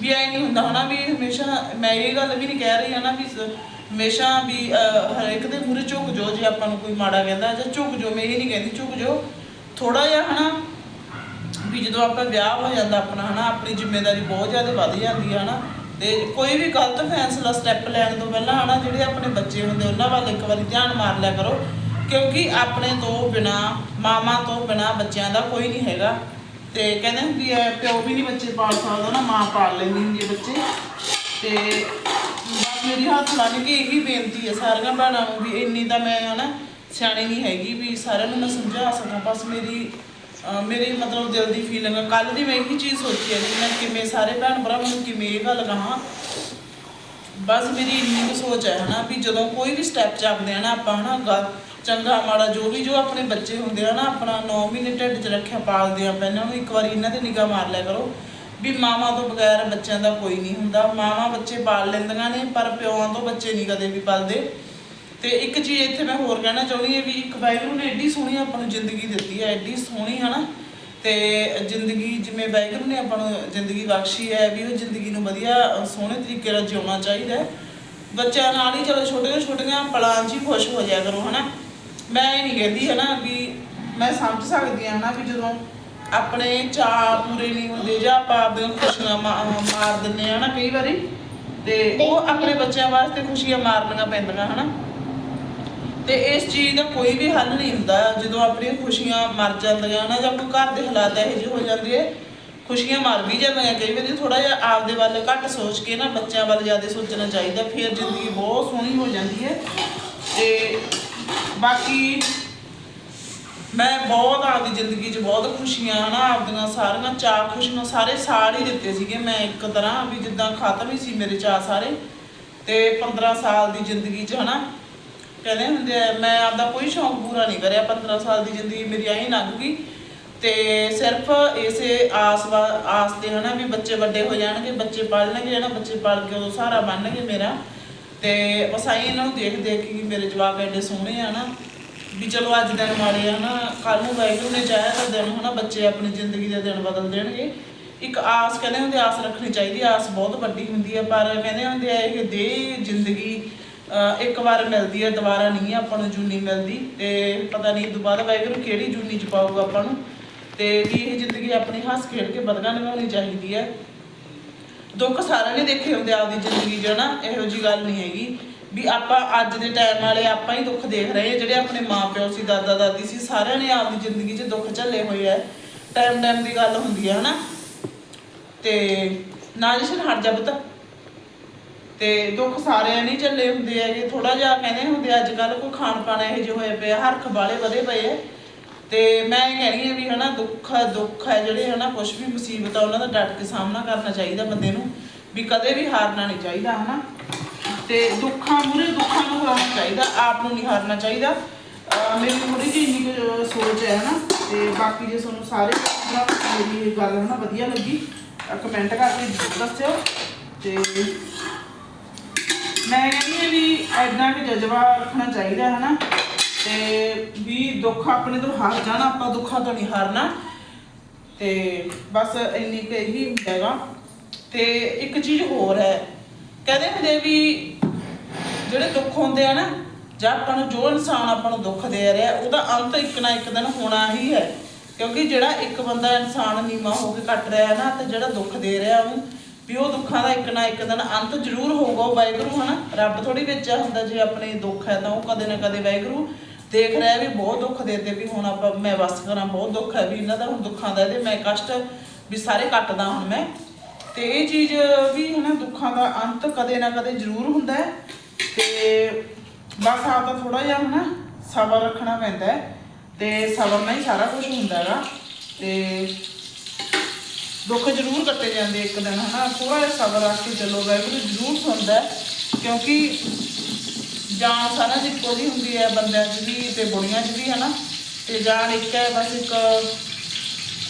ਵੀ ਐ ਨਹੀਂ ਹੁੰਦਾ ਹਨਾ ਵੀ ਹਮੇਸ਼ਾ ਮੈਂ ਇਹ ਗੱਲ ਵੀ ਨਹੀਂ ਕਹਿ ਰਹੀ ਹਨਾ ਵੀ ਹਮੇਸ਼ਾ ਵੀ ਅਹ, ਦੇ ਮੂਹਰੇ ਝੁਕ ਜੋ ਜੇ ਆਪਾਂ ਨੂੰ ਕੋਈ ਮਾੜਾ ਕਹਿੰਦਾ ਜਾਂ ਝੁਕ ਜੋ ਮੈਂ ਇਹ ਨਹੀਂ ਕਹਿੰਦੀ ਝੁਕ ਜੋ ਥੋੜਾ ਜਿਹਾ ਹਨਾ ਵੀ ਜਦੋਂ ਆਪਾਂ ਵਿਆਹ ਹੋ ਜਾਂਦਾ ਆਪਣਾ ਹਨਾ ਆਪਣੀ ਜ਼ਿੰਮੇਵਾਰੀ ਬਹੁਤ ਜ਼ਿਆਦਾ ਵੱਧ ਜਾਂਦੀ ਹੈ ਹਨਾ। ਤੇ ਕੋਈ ਵੀ ਗਲਤ ਫੈਸਲਾ ਸਟੈਪ ਲੈਣ ਤੋਂ ਪਹਿਲਾਂ ਹਨਾ ਜਿਹੜੇ ਆਪਣੇ ਬੱਚੇ ਹੁੰਦੇ ਉਹਨਾਂ ਵੱਲ ਇੱਕ ਵਾਰੀ ਧਿਆਨ ਮਾਰ ਲਿਆ ਕਰੋ। ਕਿਉਂਕਿ ਆਪਣੇ ਤੋਂ ਬਿਨਾ ਮਾਮਾ ਤੋਂ ਬਿਨਾ ਬੱਚਿਆਂ ਦਾ ਕੋਈ ਨਹੀਂ ਹੈਗਾ। ਤੇ ਕਹਿੰਦੇ ਹੁੰਦੀ ਹੈ ਪਿਓ ਵੀ ਨਹੀਂ ਬੱਚੇ ਪਾਲ ਸਕਦਾ ਨਾ, ਮਾਂ ਪਾਲ ਲੈਂਦੀ ਹੁੰਦੀ ਹੈ ਬੱਚੇ। ਤੇ ਬਸ ਮੇਰੀ ਹੱਥ ਲਾ ਕੇ ਇਹੀ ਬੇਨਤੀ ਹੈ ਸਾਰੀਆਂ ਭੈਣਾਂ ਨੂੰ ਵੀ ਇੰਨੀ ਤਾਂ ਮੈਂ ਹਨਾ ਸਿਆਣੀ ਨਹੀਂ ਹੈਗੀ ਵੀ ਸਾਰਿਆਂ ਨੂੰ ਮੈਂ ਸਮਝਾ ਸਕਾਂ। ਬਸ ਮੇਰੀ ਮੇਰੇ ਮਤਲਬ ਦਿਲ ਦੀ ਫੀਲਿੰਗ ਕੱਲ ਦੀ ਮੈਂ ਇਹੀ ਚੀਜ਼ ਸੋਚੀ ਹੈ ਕਿ ਮੈਂ ਕਿਵੇਂ ਸਾਰੇ ਭੈਣ ਭਰਾਵਾਂ ਨੂੰ ਕਿਵੇਂ ਇਹ ਗੱਲ ਕਹਾਂ। ਬਸ ਮੇਰੀ ਇੰਨੀ ਕੁ ਸੋਚ ਹੈ ਹਨਾ ਵੀ ਜਦੋਂ ਕੋਈ ਵੀ ਸਟੈਪ ਚੱਕਦੇ ਆ ਨਾ ਆਪਾਂ ਹਨਾ ਗੱਲ ਚੰਗਾ ਮਾੜਾ ਜੋ ਵੀ ਜੋ ਆਪਣੇ ਬੱਚੇ ਹੁੰਦੇ ਆ ਨਾ, ਆਪਣਾ 9 ਮਹੀਨੇ ਢਿੱਡ 'ਚ ਰੱਖਿਆ ਪਾਲਦੇ ਆ ਪਹਿਲਾਂ ਨੂੰ ਇੱਕ ਵਾਰੀ ਇਹਨਾਂ ਤੇ ਨਿਗਾਹ ਮਾਰ ਲਿਆ ਕਰੋ ਵੀ ਮਾਵਾਂ ਤੋਂ ਬਗੈਰ ਬੱਚਿਆਂ ਦਾ ਕੋਈ ਨਹੀਂ ਹੁੰਦਾ। ਮਾਵਾਂ ਬੱਚੇ ਪਾਲ ਲੈਂਦੀਆਂ ਨੇ, ਪਰ ਪਿਓਾਂ ਤੋਂ ਬੱਚੇ ਨਹੀਂ ਕਦੇ ਵੀ ਪਾਲਦੇ। ਤੇ ਇੱਕ ਚੀਜ਼ ਇੱਥੇ ਮੈਂ ਹੋਰ ਕਹਿਣਾ ਚਾਹੁੰਦੀ ਹਾਂ ਵੀ ਇੱਕ ਵਾਹਿਗੁਰੂ ਨੇ ਐਡੀ ਸੋਹਣੀ ਆਪਾਂ ਨੂੰ ਜ਼ਿੰਦਗੀ ਦਿੱਤੀ ਹੈ, ਐਡੀ ਸੋਹਣੀ, ਹਨਾ? ਤੇ ਜ਼ਿੰਦਗੀ ਜਿਵੇਂ ਵਾਹਿਗੁਰੂ ਨੇ ਆਪਾਂ ਨੂੰ ਜ਼ਿੰਦਗੀ ਬਖਸ਼ੀ ਹੈ, ਵੀ ਉਹ ਜ਼ਿੰਦਗੀ ਨੂੰ ਵਧੀਆ ਸੋਹਣੇ ਤਰੀਕੇ ਨਾਲ ਜਿਉਣਾ ਚਾਹੀਦਾ ਹੈ। ਬੱਚਿਆਂ ਨਾਲ ਹੀ ਚਲੋ ਛੋਟੀਆਂ ਛੋਟੀਆਂ ਪਲਾਂ 'ਚ ਹੀ ਖੁਸ਼ ਹੋ ਜਾਇਆ ਕਰੋ, ਹਨਾ? ਮੈਂ ਇਹ ਨਹੀਂ ਕਹਿੰਦੀ ਹਨਾ ਵੀ ਮੈਂ ਸਮਝ ਸਕਦੀ ਹਾਂ ਹਨਾ ਵੀ ਜਦੋਂ ਆਪਣੇ ਚਾਅ ਪੂਰੇ ਨਹੀਂ ਹੁੰਦੇ ਜਾਂ ਆਪਾਂ ਆਪਦੀਆਂ ਖੁਸ਼ੀਆਂ ਮਾ- ਮਾਰ ਦਿੰਦੇ ਆ ਹਨਾ ਕਈ ਵਾਰੀ ਤੇ ਉਹ ਆਪਣੇ ਬੱਚਿਆਂ ਵਾਸਤੇ ਖੁਸ਼ੀਆਂ ਮਾਰਨੀਆਂ ਪੈਂਦੀਆਂ ਹਨਾ। ਤੇ ਇਸ ਚੀਜ਼ ਦਾ ਕੋਈ ਵੀ ਹੱਲ ਨਹੀਂ ਹੁੰਦਾ ਜਦੋਂ ਆਪਣੀਆਂ ਖੁਸ਼ੀਆਂ ਮਰ ਜਾਂਦੀਆਂ ਨਾ ਜਾਂ ਕੋਈ ਘਰ ਦੇ ਹਾਲਾਤ ਇਹੋ ਜਿਹੇ ਹੋ ਜਾਂਦੇ ਆ ਖੁਸ਼ੀਆਂ ਮਰ ਵੀ ਜਾਂਦੀਆਂ ਕਈ ਵਾਰੀ ਥੋੜਾ ਜਿਹਾ ਆਪਦੇ ਵੱਲ ਘੱਟ ਸੋਚ ਕੇ ਨਾ ਬੱਚਿਆਂ ਵੱਲ ਜ਼ਿਆਦਾ ਸੋਚਣਾ ਚਾਹੀਦਾ ਫਿਰ ਜ਼ਿੰਦਗੀ ਬਹੁਤ ਸੋਹਣੀ ਹੋ ਜਾਂਦੀ ਹੈ। ਤੇ ਬਾਕੀ ਮੈਂ ਬਹੁਤ ਆਪਦੀ ਜ਼ਿੰਦਗੀ 'ਚ ਬਹੁਤ ਖੁਸ਼ੀਆਂ, ਹਨਾ, ਆਪਦੀਆਂ ਸਾਰੀਆਂ ਚਾਰ ਖੁਸ਼ੀਆਂ ਸਾਰੇ ਸਾਲ ਹੀ ਦਿੱਤੇ ਸੀਗੇ। ਮੈਂ ਇੱਕ ਤਰ੍ਹਾਂ ਵੀ ਜਿੱਦਾਂ ਖਤਮ ਹੀ ਸੀ ਮੇਰੇ ਚਾਹ ਸਾਰੇ ਤੇ 15 ਸਾਲ ਦੀ ਜ਼ਿੰਦਗੀ 'ਚ, ਹਨਾ। ਕਹਿੰਦੇ ਹੁੰਦੇ ਆ, ਮੈਂ ਆਪਦਾ ਕੋਈ ਸ਼ੌਂਕ ਪੂਰਾ ਨਹੀਂ ਕਰਿਆ 15 ਸਾਲ ਦੀ ਜ਼ਿੰਦਗੀ ਮੇਰੀ ਐਂ ਹੀ ਲੰਘ ਗਈ। ਤੇ ਸਿਰਫ ਇਸੇ ਆਸ ਆਸ ਤੇ, ਹਨਾ, ਵੀ ਬੱਚੇ ਵੱਡੇ ਹੋ ਜਾਣਗੇ, ਬੱਚੇ ਪਾਲਣਗੇ ਨਾ ਬੱਚੇ ਪਾਲ ਕੇ ਉਦੋਂ ਸਹਾਰਾ ਬਣਨਗੇ ਮੇਰਾ। ਤੇ ਬਸ ਆਈ ਇਹਨਾਂ ਨੂੰ ਦੇਖ ਦੇਖ ਕੇ ਮੇਰੇ ਜਵਾਬ ਐਡੇ ਸੋਹਣੇ ਆ ਨਾ, ਵੀ ਚਲੋ ਅੱਜ ਦਿਨ ਮਾੜੇ ਆ ਨਾ ਕੱਲ ਨੂੰ ਵਾਹਿਗੁਰੂ ਨੇ ਚਾਹਿਆ ਤਾਂ ਦਿਨ ਹਨਾ ਬੱਚੇ ਆਪਣੀ ਜ਼ਿੰਦਗੀ ਦੇ ਦਿਨ ਬਦਲ ਦੇਣਗੇ। ਇੱਕ ਆਸ ਕਹਿੰਦੇ ਹੁੰਦੇ ਆਸ ਰੱਖਣੀ ਚਾਹੀਦੀ ਆਸ ਬਹੁਤ ਵੱਡੀ ਹੁੰਦੀ ਹੈ ਪਰ ਕਹਿੰਦੇ ਹੁੰਦੇ ਆ ਇਹ ਦੇ ਜ਼ਿੰਦਗੀ ਇੱਕ ਵਾਰ ਮਿਲਦੀ ਹੈ ਦੁਬਾਰਾ ਨਹੀਂ ਆਪਾਂ ਨੂੰ ਜੂਨੀ ਮਿਲਦੀ ਤੇ ਪਤਾ ਨਹੀਂ ਦੁਬਾਰਾ ਵਾਹਿਗੁਰੂ ਕਿਹੜੀ ਜੂਨੀ ਚ ਪਾਊਗਾ ਆਪਾਂ ਨੂੰ। ਤੇ ਵੀ ਇਹ ਜ਼ਿੰਦਗੀ ਆਪਣੀ ਹੱਸ ਖੇਡ ਕੇ ਬਦਗਾ ਨਿਭਾਉਣੀ ਚਾਹੀਦੀ ਹੈ ਦੁੱਖ ਸਾਰਿਆਂ ਨੇ ਦੇਖੇ ਹੁੰਦੇ ਆਪਦੀ ਜ਼ਿੰਦਗੀ 'ਚ ਨਾ ਇਹੋ ਜੀ ਗੱਲ ਨਹੀਂ ਹੈਗੀ ਵੀ ਆਪਾਂ ਅੱਜ ਦੇ ਟਾਈਮ ਵਾਲੇ ਆਪਾਂ ਹੀ ਦੁੱਖ ਦੇਖ ਰਹੇ ਹਾਂ। ਜਿਹੜੇ ਆਪਣੇ ਮਾਪਿਓ ਸੀ ਦਾਦਾ ਦਾਦੀ ਸੀ ਸਾਰਿਆਂ ਨੇ ਆਪਦੀ ਜ਼ਿੰਦਗੀ 'ਚ ਦੁੱਖ ਝੱਲੇ ਹੋਏ ਆ। ਟਾਈਮ ਟਾਈਮ ਦੀ ਗੱਲ ਹੁੰਦੀ ਹੈ ਹਨਾ? ਤੇ ਨਾ ਹਟ ਜਾ ਪੁੱਤ। ਤੇ ਦੁੱਖ ਸਾਰਿਆਂ ਨੇ ਝੱਲੇ ਹੁੰਦੇ ਹੈਗੇ। ਥੋੜਾ ਜਿਹਾ ਕਹਿੰਦੇ ਹੁੰਦੇ ਅੱਜ ਕੱਲ ਕੋਈ ਖਾਣ ਪਾਣ ਇਹੋ ਜਿਹੇ ਹੋਏ ਪਏ ਆ, ਹਰਖ ਬਾਲੇ ਵਧੇ ਪਏ ਆ। ਤੇ ਮੈਂ ਇਹ ਕਹਿ ਰਹੀ ਹਾਂ ਵੀ ਹਨਾ ਦੁੱਖ ਦੁੱਖ ਹੈ ਜਿਹੜੇ ਹਨਾ ਕੁਝ ਵੀ ਮੁਸੀਬਤ ਆ, ਉਹਨਾਂ ਦਾ ਡਟ ਕੇ ਸਾਹਮਣਾ ਕਰਨਾ ਚਾਹੀਦਾ ਬੰਦੇ ਨੂੰ ਵੀ ਕਦੇ ਵੀ ਹਾਰਨਾ ਨਹੀਂ ਚਾਹੀਦਾ ਹਨਾ। ਤੇ ਦੁੱਖਾਂ ਮੂਰੇ ਦੁੱਖਾਂ ਨੂੰ ਹਾਰਨਾ ਚਾਹੀਦਾ, ਆਪ ਨੂੰ ਨਹੀਂ ਹਾਰਨਾ ਚਾਹੀਦਾ। ਅਹ ਮੇਰੀ ਥੋੜੀ ਜਿਹੀ ਇੰਨੀ ਕੁ ਸੋਚ ਹੈ ਹਨਾ, ਤੇ ਬਾਕੀ ਜੇ ਤੁਹਾਨੂੰ ਸਾਰੇ ਮੇਰੀ ਇਹ ਗੱਲ ਹਨਾ ਵਧੀਆ ਲੱਗੀ ਕਮੈਂਟ ਕਰਕੇ ਜ਼ਰੂਰ ਦੱਸਿਓ। ਤੇ ਮੈਂ ਕਹਿੰਦੀ ਹਾਂ ਵੀ ਐਦਾਂ ਕਿ ਜਜ਼ਬਾ ਰੱਖਣਾ ਚਾਹੀਦਾ ਹੈ ਨਾ ਤੇ ਵੀ ਦੁੱਖ ਆਪਣੇ ਤੋਂ ਹਾਰ ਜਾਣਾ, ਆਪਾਂ ਦੁੱਖਾਂ ਤੋਂ ਨਹੀਂ ਹਾਰਨਾ। ਤੇ ਬਸ ਇੰਨੀ ਕੁ ਇਹੀ ਹੈਗਾ। ਤੇ ਇੱਕ ਚੀਜ਼ ਹੋਰ ਹੈ। ਕਹਿੰਦੇ ਹੁੰਦੇ ਵੀ ਜਿਹੜੇ ਦੁੱਖ ਹੁੰਦੇ ਆ ਨਾ, ਜਾਂ ਆਪਾਂ ਨੂੰ ਜੋ ਇਨਸਾਨ ਆਪਾਂ ਨੂੰ ਦੁੱਖ ਦੇ ਰਿਹਾ, ਉਹਦਾ ਅੰਤ ਇੱਕ ਨਾ ਇੱਕ ਦਿਨ ਹੋਣਾ ਹੀ ਹੈ। ਕਿਉਂਕਿ ਜਿਹੜਾ ਇੱਕ ਬੰਦਾ ਇਨਸਾਨ ਨੀਵਾ ਹੋ ਕੇ ਕੱਟ ਰਿਹਾ ਨਾ, ਤੇ ਜਿਹੜਾ ਦੁੱਖ ਦੇ ਰਿਹਾ ਉਹਨੂੰ, ਵੀ ਉਹ ਦੁੱਖਾਂ ਦਾ ਇੱਕ ਨਾ ਇੱਕ ਦਿਨ ਅੰਤ ਜ਼ਰੂਰ ਹੋਊਗਾ। ਉਹ ਵਾਹਿਗੁਰੂ ਹਨਾ, ਰੱਬ ਥੋੜੀ ਵੇਚਿਆ ਹੁੰਦਾ, ਜੇ ਆਪਣੇ ਦੁੱਖ ਹੈ ਤਾਂ ਉਹ ਕਦੇ ਨਾ ਕਦੇ ਵਾਹਿਗੁਰੂ ਦੇਖ ਰਿਹਾ ਵੀ ਬਹੁਤ ਦੁੱਖ ਦੇਤੇ ਵੀ ਹੁਣ ਆਪਾਂ, ਮੈਂ ਵਸ ਕਰਾਂ, ਬਹੁਤ ਦੁੱਖ ਹੈ ਵੀ ਇਹਨਾਂ ਦਾ ਹੁਣ ਦੁੱਖਾਂ ਦਾ ਇਹਦੇ ਮੈਂ ਕਸ਼ਟ ਵੀ ਸਾਰੇ ਕੱਟਦਾ ਹੁਣ ਮੈਂ। ਤੇ ਇਹ ਚੀਜ਼ ਵੀ ਹਨਾ, ਦੁੱਖਾਂ ਦਾ ਅੰਤ ਕਦੇ ਨਾ ਕਦੇ ਜ਼ਰੂਰ ਹੁੰਦਾ ਹੈ। ਤੇ ਬਸ ਆਪ ਦਾ ਥੋੜਾ ਜਿਹਾ ਹਨਾ, ਸਬਰ ਰੱਖਣਾ ਪੈਂਦਾ ਹੈ। ਤੇ ਸਬਰ ਨਾਲ ਹੀ ਸਾਰਾ ਕੁਝ ਹੁੰਦਾ ਹੈਗਾ। ਤੇ ਦੁੱਖ ਜ਼ਰੂਰ ਕੱਟੇ ਜਾਂਦੇ ਇੱਕ ਦਿਨ ਹਨਾ ਥੋੜਾ ਜਿਹਾ ਸਬਰ ਰੱਖ ਕੇ ਚੱਲੋ ਵਾਹਿਗੁਰੂ ਜ਼ਰੂਰ ਸੁਣਦਾ ਕਿਉਂਕਿ ਜਾਨ ਸਾਰਾ ਜਿੱਕੋ ਦੀ ਹੁੰਦੀ ਹੈ ਬੰਦਿਆਂ 'ਚ ਵੀ ਤੇ ਬੁੜੀਆਂ 'ਚ ਵੀ ਹਨਾ? ਤੇ ਜਾਨ ਇੱਕ ਹੈ ਬਸ ਇੱਕ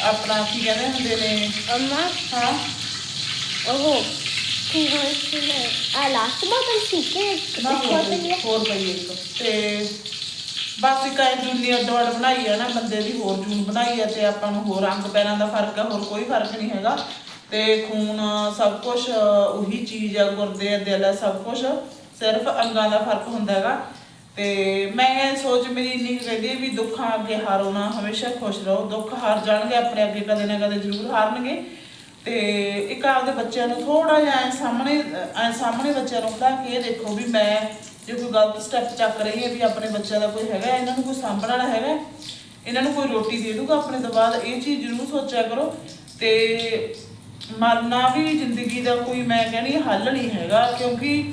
ਆਪਣਾ ਕੀ ਕਹਿੰਦੇ ਹੁੰਦੇ ਨੇ?
ਅੰਮਾ?
ਹਾਂ।
ਉਹ ਕੀ ਹੋਇਆ ਸੀ? ਆ ਲਾਸਟ ਬੋਤਲ ਸੀ ਕਿ
ਨਾ
ਲਿਆ
ਹੋਰ ਪਈ ਇੱਕ। ਤੇ ਬਸ ਇੱਕ ਐ ਬਣਾਈ ਆ ਨਾ ਬੰਦੇ ਦੀ ਹੋਰ ਜੂਨ ਬਣਾਈ ਆ ਤੇ ਆਪਾਂ ਨੂੰ ਹੋਰ ਰੰਗ ਪੈਰਾਂ ਦਾ ਫ਼ਰਕ ਆ ਹੋਰ ਕੋਈ ਫ਼ਰਕ ਨਹੀਂ ਹੈਗਾ। ਤੇ ਖੂਨ ਸਭ ਕੁਝ ਉਹੀ ਚੀਜ਼ ਆ ਗੁਰਦੇ ਦਿਲ ਸਭ ਕੁਝ ਸਿਰਫ ਅੰਗਾਂ ਦਾ ਫ਼ਰਕ ਹੁੰਦਾ ਹੈਗਾ। ਤੇ ਮੈਂ ਇਹ ਸੋਚ ਮੇਰੀ ਇੰਨੀ ਕੁ ਕਹਿੰਦੀ ਆ ਵੀ ਦੁੱਖਾਂ ਅੱਗੇ ਹਾਰੋ ਨਾ, ਹਮੇਸ਼ਾ ਖੁਸ਼ ਰਹੋ। ਦੁੱਖ ਹਾਰ ਜਾਣਗੇ, ਆਪਣੇ ਅੱਗੇ ਕਦੇ ਨਾ ਕਦੇ ਜ਼ਰੂਰ ਹਾਰਨਗੇ। ਤੇ ਇੱਕ ਆਪਦੇ ਬੱਚਿਆਂ ਨੂੰ ਥੋੜਾ ਜਿਹਾ ਐ ਸਾਹਮਣੇ ਐ ਸਾਹਮਣੇ ਬੱਚਿਆਂ ਨੂੰ ਖੜਾ ਕੇ ਇਹ ਦੇਖੋ ਵੀ ਮੈਂ ਜੇ ਕੋਈ ਗਲਤ ਸਟੈਪ ਚੱਕ ਰਹੀ ਹੈ ਵੀ ਆਪਣੇ ਬੱਚਿਆਂ ਦਾ ਕੋਈ ਹੈਗਾ, ਇਹਨਾਂ ਨੂੰ ਕੋਈ ਸਾਂਭਣ ਵਾਲਾ ਹੈਗਾ। ਇਹਨਾਂ ਨੂੰ ਕੋਈ ਰੋਟੀ ਦੇ ਦੂਗਾ ਆਪਣੇ ਤੋਂ ਬਾਅਦ, ਇਹ ਚੀਜ਼ ਜ਼ਰੂਰ ਸੋਚਿਆ ਕਰੋ। ਤੇ ਮਰਨਾ ਵੀ ਜ਼ਿੰਦਗੀ ਦਾ ਕੋਈ ਮੈਂ ਕਹਿੰਦੀ ਹੱਲ ਨਹੀਂ ਹੈਗਾ, ਕਿਉਂਕਿ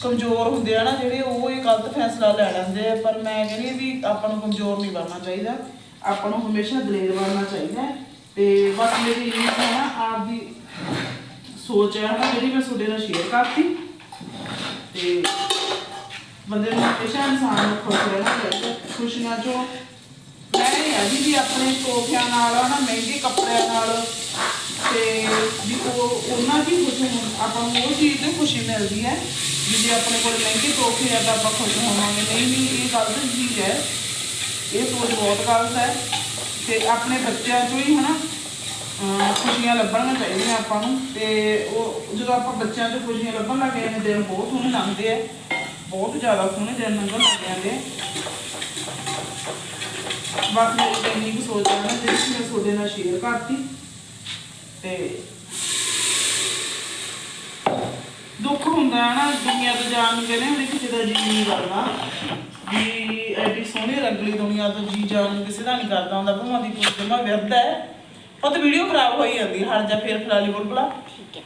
ਕਮਜ਼ੋਰ ਹੁੰਦੇ ਆ ਨਾ ਜਿਹੜੇ, ਉਹ ਇਹ ਗਲਤ ਫੈਸਲਾ ਲੈ ਲੈਂਦੇ ਆ। ਪਰ ਮੈਂ ਕਹਿੰਦੀ ਵੀ ਆਪਾਂ ਨੂੰ ਕਮਜ਼ੋਰ ਨਹੀਂ ਬਣਨਾ ਚਾਹੀਦਾ। ਆਪਾਂ ਨੂੰ ਹਮੇਸ਼ਾ ਦਲੇਰ ਬਣਨਾ ਚਾਹੀਦਾ ਤੇ ਬਸ ਮੇਰੀ ਇਹ ਹੈ ਨਾ ਆਪਦੀ ਸੋਚ ਹੈ ਨਾ, ਜਿਹੜੀ ਮੈਂ ਤੁਹਾਡੇ ਨਾਲ ਸ਼ੇਅਰ ਕਰਤੀ। ਤੇ ਬੰਦੇ ਨੂੰ ਹਮੇਸ਼ਾ ਇਨਸਾਨ ਨੂੰ ਖੁਸ਼ ਰਹਿਣਾ ਚਾਹੀਦਾ ਖੁਸ਼ੀਆਂ ਚੋਂ ਮੈਂ ਇਹ ਜੀ ਵੀ ਆਪਣੇ ਤੋਹਫਿਆਂ ਨਾਲ ਹਨਾ ਮਹਿੰਗੇ ਕੱਪੜਿਆਂ ਨਾਲ। ਤੇ ਵੀ ਉਹ, ਉਹਨਾਂ ਦੀ ਖੁਸ਼ੀ ਨੂੰ ਆਪਾਂ ਨੂੰ ਉਹ ਚੀਜ਼ ਦੀ ਖੁਸ਼ੀ ਮਿਲਦੀ ਹੈ ਵੀ ਜੇ ਆਪਣੇ ਕੋਲ ਮਹਿੰਗੇ ਤੋਹਫੇ ਆ ਤਾਂ ਆਪਾਂ ਖੁਸ਼ ਹੋਵਾਂਗੇ। ਨਹੀਂ ਨਹੀਂ ਇਹ ਗਲਤ ਚੀਜ਼ ਹੈ। ਇਹ ਸੋਚ ਬਹੁਤ ਗਲਤ ਹੈ। ਤੇ ਆਪਣੇ ਬੱਚਿਆਂ ਚੋਂ ਹੀ ਹਨਾ ਖੁਸ਼ੀਆਂ ਲੱਭਣੀਆਂ ਚਾਹੀਦੀਆਂ ਆਪਾਂ ਨੂੰ। ਤੇ ਉਹ ਜਦੋਂ ਆਪਾਂ ਬੱਚਿਆਂ ਤੋਂ ਖੁਸ਼ੀਆਂ ਲੱਭਣ ਲੱਗ ਜਾਂਦੇ ਦਿਨ ਬਹੁਤ ਸੋਹਣੇ ਲੰਘਦੇ ਆ। ਬਹੁਤ ਜ਼ਿਆਦਾ ਸੋਹਣੇ ਦਿਨ ਲੰਘਣ ਲੱਗ ਜਾਂਦੇ ਆ। ਬਸ ਮੇਰੀ ਇੰਨੀ ਕੁ ਸੋਚ ਹੈ ਨਾ ਜਿਹੜੀ ਮੈਂ ਤੁਹਾਡੇ ਨਾਲ ਸ਼ੇਅਰ ਕਰਤੀ। ਤੇ ਦੁੱਖ ਹੁੰਦਾ ਹੈ ਨਾ ਦੁਨੀਆ ਤੋਂ ਜਾਣ ਨੂੰ ਕਹਿੰਦੇ ਹੁੰਦੇ ਕਿਸੇ ਦਾ ਜੀ ਨਹੀਂ ਕਰਦਾ। ਵੀ ਐਡੀ ਸੋਹਣੀ ਰੰਗਲੀ ਦੁਨੀਆ ਤੋਂ ਜੀ ਜਾਣ ਨੂੰ ਕਿਸੇ ਦਾ ਨਹੀਂ ਕਰਦਾ ਹੁੰਦਾ ਭਵਾਂ ਦੀ ਕੋਈ ਜਮਾ ਵਿਅਰਥ ਹੈ। ਉਹ ਤਾਂ ਵੀਡੀਓ ਖਰਾਬ ਹੋਈ ਜਾਂਦੀ ਹੈ, ਹਟ ਜਾ ਫੇਰ ਖਰਾਲੀ ਬੁਲਬੁਲਾ।
ਠੀਕ ਹੈ।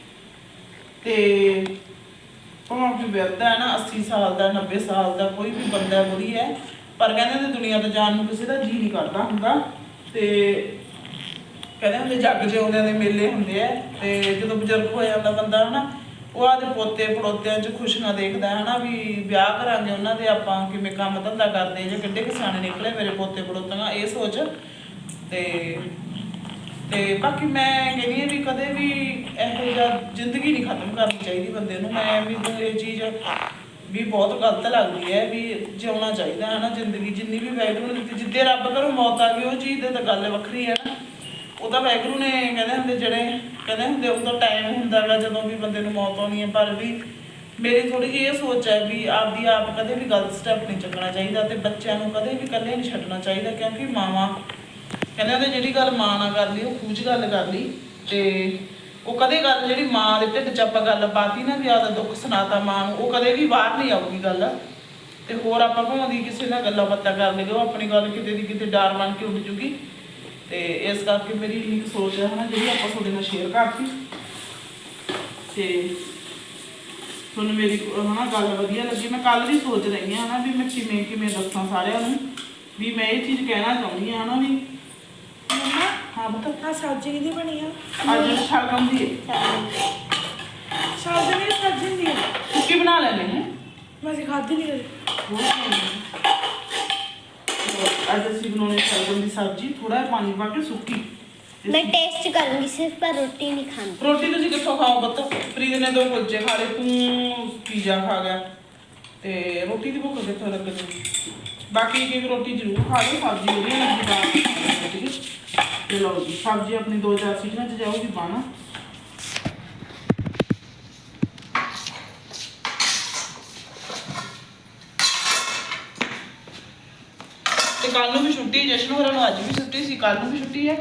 ਤੇ ਭਾਵੇਂ ਕੋਈ ਵਿਅਰਥ ਹੈ ਨਾ 80 ਸਾਲ ਦਾ 90 ਸਾਲ ਦਾ ਕੋਈ ਵੀ ਬੰਦਾ ਬੁੜੀ ਹੈ ਪਰ ਕਹਿੰਦੇ ਨੇ ਦੁਨੀਆ ਤੋਂ ਜਾਣ ਨੂੰ ਕਿਸੇ ਦਾ ਜੀ ਨਹੀਂ ਕਰਦਾ ਹੁੰਦਾ। ਤੇ ਕਹਿੰਦੇ ਹੁੰਦੇ ਜੱਗ ਜਿਉਂਦਿਆਂ ਦੇ ਮੇਲੇ ਹੁੰਦੇ ਆ, ਤੇ ਜਦੋਂ ਬਜ਼ੁਰਗ ਹੋ ਜਾਂਦਾ ਬੰਦਾ ਹਨਾ, ਉਹ ਆਦੇ ਪੋਤੇ ਪੜੋਤਿਆਂ 'ਚ ਖੁਸ਼ੀਆਂ ਦੇਖਦਾ ਹਨਾ ਵੀ ਵਿਆਹ ਕਰਾਂਗੇ ਉਹਨਾਂ ਦੇ ਆਪਾਂ, ਕਿਵੇਂ ਕੰਮ ਧੰਦਾ ਕਰਦੇ ਜਾਂ ਕਿੱਡੇ ਕਿਸਾਨੇ ਨਿਕਲੇ ਮੇਰੇ ਪੋਤੇ ਪੜੋਤੀਆਂ, ਇਹ ਸੋਚ। ਤੇ ਤੇ ਬਾਕੀ ਮੈਂ ਕਹਿੰਦੀ ਹਾਂ ਵੀ ਕਦੇ ਵੀ ਇਹੋ ਜਿਹਾ ਜ਼ਿੰਦਗੀ ਨਹੀਂ ਖਤਮ ਕਰਨੀ ਚਾਹੀਦੀ ਬੰਦੇ ਨੂੰ, ਮੈਂ ਵੀ ਇਹ ਚੀਜ਼ ਵੀ ਬਹੁਤ ਗਲਤ ਲੱਗਦੀ ਹੈ ਵੀ ਜਿਉਣਾ ਚਾਹੀਦਾ ਹੈ ਨਾ ਜ਼ਿੰਦਗੀ ਜਿੰਨੀ ਵੀ ਵਾਹਿਗੁਰੂ ਨੇ ਦਿੱਤੀ, ਜਿੱਦੇ ਰੱਬ ਕਰੋ ਮੌਤ ਆ ਗਈ, ਉਹ ਚੀਜ਼ ਦੇ ਤਾਂ ਗੱਲ ਵੱਖਰੀ ਹੈ ਨਾ। ਉਹ ਤਾਂ ਨੇ ਕਹਿੰਦੇ ਹੁੰਦੇ, ਜਿਹੜੇ ਕਹਿੰਦੇ ਹੁੰਦੇ, ਉਦੋਂ ਟਾਈਮ ਹੁੰਦਾ ਗਾ ਜਦੋਂ ਵੀ ਬੰਦੇ ਨੂੰ ਮੌਤ ਆਉਣੀ ਹੈ, ਪਰ ਵੀ ਮੇਰੀ ਥੋੜੀ ਜਿਹੀ ਇਹ ਸੋਚ ਹੈ ਵੀ ਆਪਦੀ ਆਪ ਕਦੇ ਵੀ ਗਲਤ ਸਟੈਪ ਨਹੀਂ ਚੱਕਣਾ ਚਾਹੀਦਾ ਤੇ ਬੱਚਿਆਂ ਨੂੰ ਕਦੇ ਵੀ ਇਕੱਲੇ ਨਹੀਂ ਛੱਡਣਾ ਚਾਹੀਦਾ, ਕਿਉਂਕਿ ਮਾਵਾਂ ਕਹਿੰਦੇ ਉਹਦੇ ਜਿਹੜੀ ਗੱਲ ਮਾਂ ਨਾਲ ਕਰ ਲਈ, ਉਹ ਖੂਜ ਗੱਲ ਕਰ ਲਈ ਤੇ ਉਹ ਕਦੇ ਗੱਲ, ਜਿਹੜੀ ਮਾਂ ਦੇ ਢਿੱਡ 'ਚ ਆਪਾਂ ਗੱਲ ਪਾਤੀ ਨਾ ਵੀ ਆਦਾ ਦੁੱਖ ਸੁਣਾਤਾ ਮਾਂ ਨੂੰ, ਉਹ ਕਦੇ ਵੀ ਬਾਹਰ ਨਹੀਂ ਆਊਗੀ ਗੱਲ ਤੇ ਹੋਰ ਆਪਾਂ ਭਾਵੇਂ ਕਿਸੇ ਨਾਲ ਗੱਲਾਂ ਬਾਤਾਂ ਕਰ ਲਈਏ, ਉਹ ਆਪਣੀ ਗੱਲ ਕਿਤੇ ਦੀ ਕਿਤੇ ਡਰ ਬਣ ਕੇ ਉੱਡ ਜੂਗੀ। ਤੇ ਇਸ ਕਰਕੇ ਮੇਰੀ ਇੱਕ ਸੋਚ ਹੈ ਹਨਾ ਜਿਹੜੀ ਆਪਾਂ ਤੁਹਾਡੇ ਨਾਲ ਸ਼ੇਅਰ ਕਰਤੀ। ਤੇ ਤੁਹਾਨੂੰ ਮੇਰੀ ਹਨਾ ਗੱਲ ਵਧੀਆ ਲੱਗੀ। ਮੈਂ ਕੱਲ ਦੀ ਸੋਚ ਰਹੀ ਹਾਂ ਹਨਾ ਵੀ ਮੈਂ ਕਿਵੇਂ ਕਿਵੇਂ ਦੱਸਾਂ ਸਾਰਿਆਂ ਨੂੰ ਵੀ ਮੈਂ ਇਹ ਚੀਜ਼ ਕਹਿਣਾ ਚਾਹੁੰਦੀ ਹਾਂ ਹਨਾ ਵੀ
ਮੰਮਾ
ਹਾਂ ਬਤਾ
ਆ ਸਬਜ਼ੀ ਕਿਹਦੀ ਬਣੀ ਆ?
ਅੱਜ ਸ਼ਲਗਮ ਦੀ
ਸਬਜ਼ੀ ਮੇਰੀ ਸਬਜ਼ੀ ਆ?
ਸੁੱਕੀ ਬਣਾ ਲੈਣੇ ਹੈ
ਮੈਂ ਖਾਧੀ ਨਹੀਂ ਕਦੇ
ਅੱਜ ਅਸੀਂ ਬਣਾਉਣੇ ਸ਼ਲਗਮ ਦੀ ਸਬਜ਼ੀ ਥੋੜਾ ਪਾਣੀ ਪਾ ਕੇ ਸੁੱਕੀ।
ਮੈਂ ਟੇਸਟ ਕਰੂੰਗੀ ਸਿਰਫ ਪਰ ਰੋਟੀ ਨਹੀਂ ਖਾਂਦੀ।
ਰੋਟੀ ਤੁਸੀਂ ਕਿੱਥੋਂ ਖਾਓ ਬੱਤ ਫਰੀਦ ਨੇ ਦੋ ਕੁਲਚੇ ਖਾ ਲਏ ਤੂੰ ਪੀਜ਼ਾ ਖਾ ਗਿਆ। ਤੇ ਰੋਟੀ ਦੀ ਭੁੱਖ ਕਿੱਥੋਂ ਲੱਗਣੀ ਬਾਕੀ ਇੱਕ ਰੋਟੀ ਜ਼ਰੂਰ ਖਾ ਲਓ ਸਬਜ਼ੀ ਵਧੀਆ ਲੱਗੀ ਬਾਹਰ ਖਾ ਲਓ ਰੋਟੀ ਦੀ। ਤੇ ਲਓ ਜੀ ਸਬਜ਼ੀ ਆਪਣੀ ਦੋ ਚਾਰ ਸੀਟੀਆਂ 'ਚ ਜਾਊਗੀ ਬਾਣਾ ਕੱਲ ਨੂੰ ਵੀ ਛੁੱਟੀ ਜਸ਼ਨ ਹੋਰਾਂ ਨੂੰ ਅੱਜ ਵੀ ਛੁੱਟੀ ਸੀ ਕੱਲ ਨੂੰ ਵੀ ਛੁੱਟੀ ਹੈ।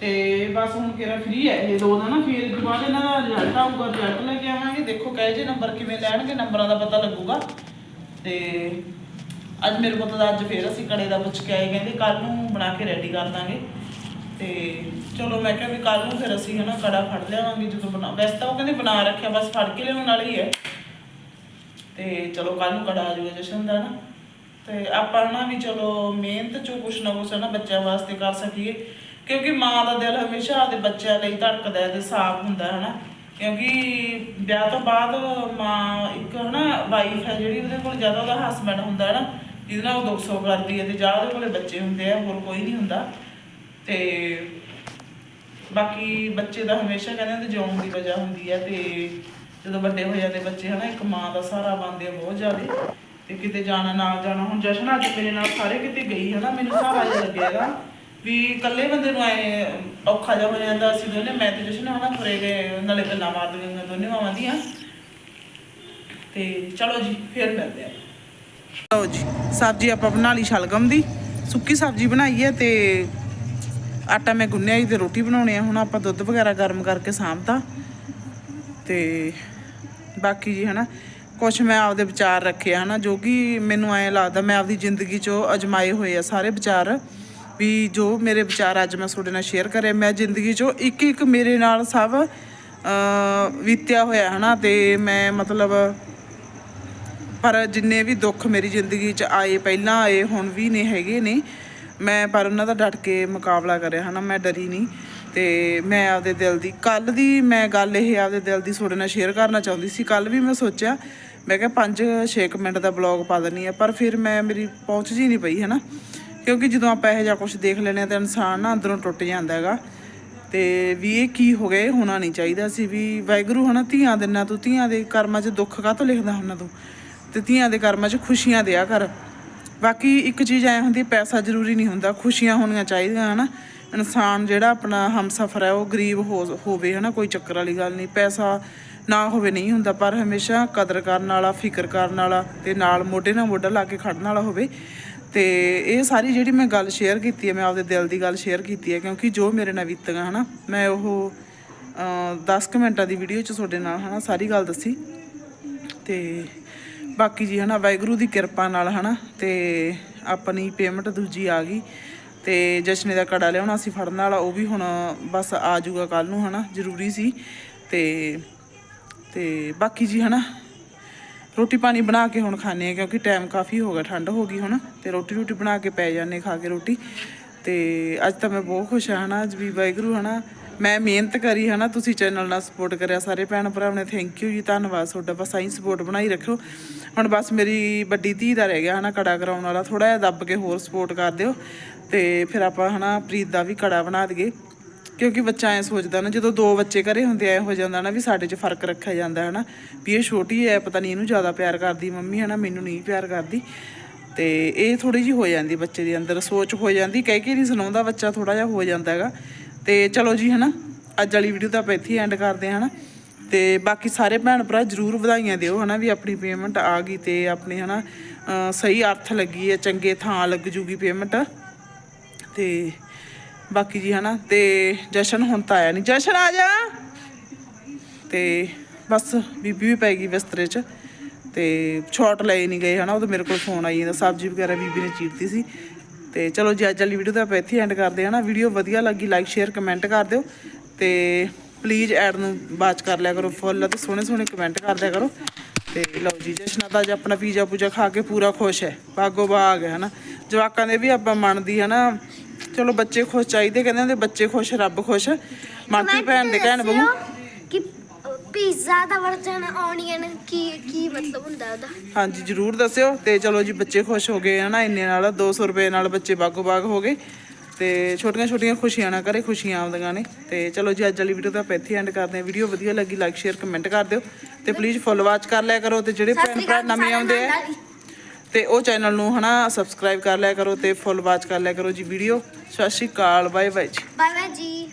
ਤੇ ਬਸ ਹੁਣ ਕਿਹੜਾ ਫ੍ਰੀ ਹੈ, ਇਹ ਦੋ ਦਿਨ ਨਾ ਫਿਰ ਇਸ ਇਹਨਾਂ ਦਾ ਰਿਜ਼ਲਟ ਆਊਗਾ ਰਿਜ਼ਲਟ ਲੈ ਕੇ ਆਵਾਂਗੇ। ਦੇਖੋ ਕਹੇ ਜੇ ਨੰਬਰ ਕਿਵੇਂ ਲੈਣਗੇ ਨੰਬਰਾਂ ਦਾ ਪਤਾ ਲੱਗੂਗਾ। ਤੇ ਅੱਜ ਮੇਰੇ ਪੁੱਤ ਦਾ ਅੱਜ ਫੇਰ ਅਸੀਂ ਕੜੇ ਦਾ ਪੁੱਛ ਕੇ ਆਏ, ਕਹਿੰਦੇ ਕੱਲ ਨੂੰ ਬਣਾ ਕੇ ਰੈਡੀ ਕਰ ਦਾਂਗੇ। ਤੇ ਚਲੋ ਮੈਂ ਕਿਹਾ ਵੀ ਕੱਲ ਨੂੰ ਫਿਰ ਅਸੀਂ ਹਨਾ ਕੜਾ ਫੜ ਲਿਆਵਾਂਗੇ ਜਦੋਂ ਬਣਾ, ਵੈਸੇ ਤਾਂ ਉਹ ਕਹਿੰਦੇ ਬਣਾ ਰੱਖਿਆ, ਬਸ ਫੜ ਕੇ ਲਿਆਉਣ ਵਾਲੀ ਹੈ ਤੇ ਚਲੋ ਕੱਲ ਨੂੰ ਕੜਾ ਆ ਜਾਊਗਾ ਜਸ਼ਨ ਦਾ ਨਾ। ਤੇ ਆਪਾਂ ਨਾ ਵੀ ਚਲੋ ਮਿਹਨਤ ਚੋਂ ਕੁਛ ਨਾ ਕੁਛ ਨਾ ਬੱਚਿਆਂ ਵਾਸਤੇ ਕਰ ਸਕੀਏ। ਕਿਉਂਕਿ ਮਾਂ ਦਾ ਦਿਲ ਹਮੇਸ਼ਾ ਆਪਦੇ ਬੱਚਿਆਂ ਲਈ ਧੜਕਦਾ ਹੈ ਤੇ ਸਾਫ਼ ਹੁੰਦਾ ਹੈ ਨਾ। ਕਿਉਂਕਿ ਵਿਆਹ ਤੋਂ ਬਾਅਦ ਮਾਂ ਇੱਕ ਹਨਾ ਵਾਈਫ ਹੈ ਜਿਹੜੀ ਉਹਦੇ ਕੋਲ ਜ਼ਿਆਦਾ ਉਹਦਾ ਹਸਬੰਡ ਹੁੰਦਾ ਹੈ ਨਾ, ਜਿਹਦੇ ਨਾਲ ਉਹ ਦੁੱਖ ਸੁੱਖ ਕਰਦੀ ਹੈ ਤੇ ਜਾਂ ਉਹਦੇ ਕੋਲੇ ਬੱਚੇ ਹੁੰਦੇ ਆ, ਹੋਰ ਕੋਈ ਨਹੀਂ ਹੁੰਦਾ। ਤੇ ਬਾਕੀ ਬੱਚੇ ਦਾ ਹਮੇਸ਼ਾ ਕਹਿੰਦੇ ਹੁੰਦੇ ਜਿਉਣ ਦੀ ਵਜ੍ਹਾ ਹੁੰਦੀ ਹੈ ਤੇ ਜਦੋਂ ਵੱਡੇ ਹੋ ਜਾਂਦੇ ਬੱਚੇ ਹਨਾ ਇੱਕ ਮਾਂ ਦਾ ਸਹਾਰਾ ਬਣਦੇ ਆ ਬਹੁਤ ਜ਼ਿਆਦਾ। ਤੇ ਕਿਤੇ ਜਾਣਾ, ਨਾਲ ਜਾਣਾ। ਹੁਣ ਜਸ਼ਨ ਅੱਜ ਮੇਰੇ ਨਾਲ ਸਾਰੇ ਕਿਤੇ ਗਈ ਹਨਾ ਮੈਨੂੰ ਸਹਾਰਾ ਜਿਹਾ ਲੱਗਿਆਗਾ ਵੀ ਇਕੱਲੇ ਬੰਦੇ ਨੂੰ ਐ ਔਖਾ ਜਿਹਾ ਹੋ ਜਾਂਦਾ। ਅਸੀਂ ਦੋਨੇ, ਮੈਂ ਤੇ ਜਸ਼ਨ ਹਨਾ, ਤੁਰੇ ਗਏ, ਨਾਲੇ ਗੱਲਾਂ ਮਾਰਦੀਆਂ ਗਈਆਂ ਦੋਨੇ ਮਾਵਾਂ ਦੀਆਂ। ਤੇ ਚਲੋ ਜੀ, ਫੇਰ ਮਿਲਦੇ ਆ। ਲਓ ਜੀ, ਸਬਜ਼ੀ ਆਪਾਂ ਬਣਾ ਲਈ ਸ਼ਲਗਮ ਦੀ। ਸੁੱਕੀ ਸਬਜ਼ੀ ਬਣਾਈ ਹੈ ਤੇ ਆਟਾ ਮੈਂ ਗੁੰਨਿਆ ਸੀ ਤੇ ਰੋਟੀ ਬਣਾਉਣੀ ਆ। ਹੁਣ ਆਪਾਂ ਦੁੱਧ ਵਗੈਰਾ ਗਰਮ ਕਰਕੇ ਸਾਂਭਤਾ। ਤੇ ਬਾਕੀ ਜੀ ਹਨਾ ਕੁਛ ਮੈਂ ਆਪਦੇ ਵਿਚਾਰ ਰੱਖੇ ਆ, ਹਨਾ, ਜੋ ਕਿ ਮੈਨੂੰ ਐਂ ਲੱਗਦਾ, ਮੈਂ ਆਪਦੀ ਜ਼ਿੰਦਗੀ 'ਚੋਂ ਅਜਮਾਏ ਹੋਏ ਆ ਸਾਰੇ ਵਿਚਾਰ, ਵੀ ਜੋ ਮੇਰੇ ਵਿਚਾਰ ਅੱਜ ਮੈਂ ਤੁਹਾਡੇ ਨਾਲ ਸ਼ੇਅਰ ਕਰੇ ਮੈਂ ਜ਼ਿੰਦਗੀ 'ਚੋਂ ਇੱਕ ਇੱਕ ਮੇਰੇ ਨਾਲ ਸਭ ਬੀਤਿਆ ਹੋਇਆ, ਹਨਾ, ਤੇ ਮੈਂ ਮਤਲਬ ਪਰ ਜਿੰਨੇ ਵੀ ਦੁੱਖ ਮੇਰੀ ਜ਼ਿੰਦਗੀ 'ਚ ਆਏ, ਪਹਿਲਾਂ ਆਏ, ਹੁਣ ਵੀ ਨੇ, ਹੈਗੇ ਨੇ, ਮੈਂ ਪਰ ਉਹਨਾਂ ਦਾ ਡਟ ਕੇ ਮੁਕਾਬਲਾ ਕਰਿਆ, ਹਨਾ, ਮੈਂ ਡਰੀ ਨਹੀਂ। ਤੇ ਮੈਂ ਆਪਦੇ ਦਿਲ ਦੀ ਕੱਲ ਦੀ ਮੈਂ ਗੱਲ ਇਹ ਆਪਦੇ ਦਿਲ ਦੀ ਤੁਹਾਡੇ ਨਾਲ ਸ਼ੇਅਰ ਕਰਨਾ ਚਾਹੁੰਦੀ ਸੀ। ਕੱਲ ਵੀ ਮੈਂ ਸੋਚਿਆ, ਮੈਂ ਕਿਹਾ 5-6 ਮਿੰਟ ਦਾ ਬਲੌਗ ਪਾ ਦਿੰਨੀ ਆ ਪਰ ਫਿਰ ਮੈਂ, ਮੇਰੀ ਪਹੁੰਚ ਜੀ ਨਹੀਂ ਪਈ, ਹਨਾ? ਕਿਉਂਕਿ ਜਦੋਂ ਆਪਾਂ ਇਹੋ ਜਿਹਾ ਕੁਝ ਦੇਖ ਲੈਨੇ ਆ ਤਾਂ ਇਨਸਾਨ ਨਾ ਅੰਦਰੋਂ ਟੁੱਟ ਜਾਂਦਾ ਹੈਗਾ। ਤੇ ਵੀ ਇਹ ਕੀ ਹੋ ਗਿਆ, ਇਹ ਹੋਣਾ ਨਹੀਂ ਚਾਹੀਦਾ ਸੀ ਵੀ ਵਾਹਿਗੁਰੂ, ਹਨਾ, ਧੀਆਂ ਦਿਨਾਂ ਤੂੰ, ਧੀਆਂ ਦੇ ਕਰਮਾਂ 'ਚ ਦੁੱਖ ਕਾਹ ਤੋਂ ਲਿਖਦਾ ਹੁੰਦਾ ਤੂੰ? ਤੇ ਧੀਆਂ ਦੇ ਕਰਮਾਂ 'ਚ ਖੁਸ਼ੀਆਂ ਦਿਆ ਕਰ। ਬਾਕੀ ਇੱਕ ਚੀਜ਼ ਐ ਹੁੰਦੀ, ਪੈਸਾ ਜ਼ਰੂਰੀ ਨਹੀਂ ਹੁੰਦਾ, ਖੁਸ਼ੀਆਂ ਹੋਣੀਆਂ ਚਾਹੀਦੀਆਂ, ਹਨਾ? ਇਨਸਾਨ ਜਿਹੜਾ ਆਪਣਾ ਹਮਸਫਰ ਹੈ, ਉਹ ਗਰੀਬ ਹੋ- ਹੋਵੇ, ਹਨਾ, ਕੋਈ ਚੱਕਰ ਵਾਲੀ ਗੱਲ ਨਹੀਂ। ਪੈਸਾ ਨਾ ਹੋਵੇ, ਨਹੀਂ ਹੁੰਦਾ, ਪਰ ਹਮੇਸ਼ਾ ਕਦਰ ਕਰਨ ਵਾਲਾ, ਫਿਕਰ ਕਰਨ ਵਾਲਾ ਤੇ ਨਾਲ ਮੋਢੇ ਨਾਲ ਮੋਢਾ ਲਾ ਕੇ ਖੜਨ ਵਾਲਾ ਹੋਵੇ। ਤੇ ਇਹ ਸਾਰੀ ਜਿਹੜੀ ਮੈਂ ਗੱਲ ਸ਼ੇਅਰ ਕੀਤੀ ਹੈ, ਮੈਂ ਆਪਦੇ ਦਿਲ ਦੀ ਗੱਲ ਸ਼ੇਅਰ ਕੀਤੀ ਹੈ, ਕਿਉਂਕਿ ਜੋ ਮੇਰੇ ਨਾਲ ਬੀਤੀਆਂ, ਹਨਾ, ਮੈਂ ਉਹ 10 ਕੁ ਮਿੰਟਾਂ ਦੀ ਵੀਡੀਓ ਚ ਤੁਹਾਡੇ ਨਾਲ, ਹਨਾ, ਸਾਰੀ ਗੱਲ ਦੱਸੀ। ਤੇ ਬਾਕੀ ਜੀ, ਹਨਾ, ਵਾਹਿਗੁਰੂ ਦੀ ਕਿਰਪਾ ਨਾਲ, ਹਨਾ, ਤੇ ਆਪਣੀ ਪੇਮੈਂਟ ਦੂਜੀ ਆ ਗਈ। ਤੇ ਜਸ਼ਨੇ ਦਾ ਕੜਾ ਲਿਆਉਣਾ ਸੀ ਫੜਨ ਵਾਲਾ, ਉਹ ਵੀ ਹੁਣ ਬਸ ਆ ਜਾਊਗਾ ਕੱਲ ਨੂੰ, ਹਨਾ, ਜ਼ਰੂਰੀ ਸੀ। ਤੇ ਤੇ ਬਾਕੀ ਜੀ, ਹਨਾ, ਰੋਟੀ ਪਾਣੀ ਬਣਾ ਕੇ ਹੁਣ ਖਾਣੇ ਆ ਕਿਉਂਕਿ ਟਾਈਮ ਕਾਫੀ ਹੋ ਗਿਆ, ਠੰਡ ਹੋ ਗਈ ਹੁਣ, ਤੇ ਰੋਟੀ ਰੋਟੀ ਬਣਾ ਕੇ ਪੈ ਜਾਂਦੇ ਖਾ ਕੇ ਰੋਟੀ। ਤੇ ਅੱਜ ਤਾਂ ਮੈਂ ਬਹੁਤ ਖੁਸ਼ ਹਾਂ, ਹਨਾ, ਅੱਜ ਵੀ ਵਾਹਿਗੁਰੂ, ਹਨਾ ਮੈਂ ਮਿਹਨਤ ਕਰੀ ਹਨਾ ਤੁਸੀਂ ਚੈਨਲ ਨਾਲ ਸਪੋਰਟ ਕਰਿਆ ਸਾਰੇ ਭੈਣ ਭਰਾਵਾਂ ਨੇ ਥੈਂਕ ਯੂ ਜੀ, ਧੰਨਵਾਦ ਤੁਹਾਡਾ, ਬਸ ਆਈ ਸਪੋਰਟ ਬਣਾਈ ਰੱਖਿਓ। ਹੁਣ ਬਸ ਮੇਰੀ ਵੱਡੀ ਧੀ ਦਾ ਰਹਿ ਗਿਆ ਹਨਾ ਕੜਾ ਕਰਾਉਣ ਵਾਲਾ ਥੋੜਾ ਜਿਹਾ ਦੱਬ ਕੇ ਹੋਰ ਸਪੋਰਟ ਕਰ ਦਿਓ। ਤੇ ਫਿਰ ਆਪਾਂ ਹਨਾ ਪ੍ਰੀਤ ਦਾ ਵੀ ਕੜਾ ਬਣਾ ਦਈਏ। ਕਿਉਂਕਿ ਬੱਚਾ ਐ ਸੋਚਦਾ ਨਾ, ਜਦੋਂ ਦੋ ਬੱਚੇ ਘਰੇ ਹੁੰਦੇ ਐ ਹੋ ਜਾਂਦਾ ਨਾ ਵੀ ਸਾਡੇ 'ਚ ਫ਼ਰਕ ਰੱਖਿਆ ਜਾਂਦਾ ਹੈ ਨਾ। ਵੀ ਇਹ ਛੋਟੀ ਐ ਪਤਾ ਨਹੀਂ ਇਹਨੂੰ ਜ਼ਿਆਦਾ ਪਿਆਰ ਕਰਦੀ ਮੰਮੀ ਹੈ ਨਾ, ਮੈਨੂੰ ਨਹੀਂ ਪਿਆਰ ਕਰਦੀ। ਤੇ ਇਹ ਥੋੜੀ ਜੀ ਹੋ ਜਾਂਦੀ ਬੱਚੇ ਦੇ ਅੰਦਰ, ਸੋਚ ਹੋ ਜਾਂਦੀ, ਕਹਿ ਕੇ ਨਹੀਂ ਸੁਣਾਉਂਦਾ ਬੱਚਾ ਥੋੜਾ ਜਿਹਾ ਹੋ ਜਾਂਦਾ ਹੈਗਾ। ਤੇ ਚਲੋ ਜੀ ਹਨਾ, ਅੱਜ ਵਾਲੀ ਵੀਡੀਓ ਤਾਂ ਆਪਾਂ ਇੱਥੇ ਐਂਡ ਕਰਦੇ ਹਾਂ ਹਨਾ। ਤੇ ਬਾਕੀ ਸਾਰੇ ਭੈਣ ਭਰਾ ਜਰੂਰ ਵਧਾਈਆਂ ਦਿਓ ਹਨਾ ਵੀ ਆਪਣੀ ਪੇਮੈਂਟ ਆ ਗਈ ਤੇ ਆਪਣੀ ਹਨਾ, ਅਹ ਸਹੀ ਅਰਥ ਲੱਗੀ ਹੈ, ਚੰਗੇ ਥਾਂ ਲੱਗ ਜੂਗੀ ਪੇਮੈਂਟ ਤੇ ਬਾਕੀ ਜੀ ਹਨਾ, ਤੇ ਜਸ਼ਨ ਹੁਣ ਤਾਂ ਆਇਆ ਨਹੀਂ ਜਸ਼ਨ ਆ ਜਾ। ਤੇ ਬਸ ਬੀਬੀ ਵੀ ਪੈ ਗਈ ਬਿਸਤਰੇ 'ਚ ਤੇ ਛੋਟ ਲਏ ਨਹੀਂ ਗਏ ਹਨਾ, ਉਹ ਤਾਂ ਮੇਰੇ ਕੋਲ ਫੋਨ ਆਈ ਜਾਂਦਾ, ਸਬਜ਼ੀ ਵਗੈਰਾ ਬੀਬੀ ਨੇ ਚੀਰਤੀ ਸੀ। ਤੇ ਚਲੋ ਜੀ ਅੱਜ ਵਾਲੀ ਵੀਡੀਓ ਤਾਂ ਆਪਾਂ ਇੱਥੇ ਐਂਡ ਕਰਦੇ ਹਾਂ ਨਾ। ਵੀਡੀਓ ਵਧੀਆ ਲੱਗੀ ਲਾਈਕ ਸ਼ੇਅਰ ਕਮੈਂਟ ਕਰ ਦਿਓ। ਤੇ ਪਲੀਜ਼ ਐਡ ਨੂੰ ਬਾਚ ਕਰ ਲਿਆ ਕਰੋ ਫੁੱਲ ਤੇ ਸੋਹਣੇ ਸੋਹਣੇ ਕਮੈਂਟ ਕਰ ਦਿਆ ਕਰੋ। ਤੇ ਲਓ ਜੀ ਜਸ਼ਨਾ ਤਾਂ ਅੱਜ ਆਪਣਾ ਪੀਜ਼ਾ ਪੂਜਾ ਖਾ ਕੇ ਪੂਰਾ ਖੁਸ਼ ਹੈ। ਬਾਗੋ ਬਾਗ ਹੈ ਹਨਾ। ਜਵਾਕਾਂ ਦੇ ਵੀ ਆਪਾਂ ਮੰਨਦੀ ਹਨਾ। ਚਲੋ ਬੱਚੇ ਖੁਸ਼ ਚਾਹੀਦੇ ਕਹਿੰਦੇ ਹੁੰਦੇ ਬੱਚੇ ਖੁਸ਼ ਰੱਬ ਖੁਸ਼। ਮਾਤੀ ਭੈਣ ਦੇ ਕਹਿਣ ਬਹੂ।
ਪੀਜ਼ਾ ਦਾ ਵਰਜਨ ਆਨੀਅਨ ਕੀ ਕੀ ਮਤਲਬ ਹੁੰਦਾ ਉਹਦਾ?
ਹਾਂਜੀ ਜਰੂਰ ਦੱਸਿਓ ਤੇ ਚਲੋ ਜੀ ਬੱਚੇ ਖੁਸ਼ ਹੋ ਗਏ ਹਨਾ ਇੰਨੇ ਨਾਲ 200 ਰੁਪਏ ਨਾਲ ਬੱਚੇ ਬਾਗੋ ਬਾਗ ਹੋ ਗਏ ਤੇ ਛੋਟੀਆਂ ਛੋਟੀਆਂ ਖੁਸ਼ੀਆਂ ਨਾ ਕਰੇ ਖੁਸ਼ੀਆਂ ਆਉਂਦੀਆਂ ਨੇ ਤੇ ਚਲੋ ਜੀ ਅੱਜ ਵਾਲੀ ਵੀਡੀਓ ਤਾਂ ਆਪਾਂ ਇੱਥੇ ਐਂਡ ਕਰਦੇ ਹਾਂ। ਵੀਡੀਓ ਵਧੀਆ ਲੱਗੀ ਲਾਈਕ ਸ਼ੇਅਰ ਕਮੈਂਟ ਕਰ ਦਿਓ ਤੇ ਪਲੀਜ਼ ਫੁੱਲ ਵਾਚ ਕਰ ਲਿਆ ਕਰੋ ਤੇ ਜਿਹੜੇ ਭੈਣ ਭਰਾ ਨਵੇਂ ਆਉਂਦੇ ਆ ਤੇ ਉਹ ਚੈਨਲ ਨੂੰ ਹਨਾ ਸਬਸਕ੍ਰਾਈਬ ਕਰ ਲਿਆ ਕਰੋ ਤੇ ਫੁੱਲ ਵਾਚ ਕਰ ਲਿਆ ਕਰੋ ਜੀ ਵੀਡੀਓ ਸਤਿ ਸ਼੍ਰੀ ਅਕਾਲ ਬਾਏ ਬਾਏ ਜੀ।
ਬਾਏ ਬਾਏ ਜੀ।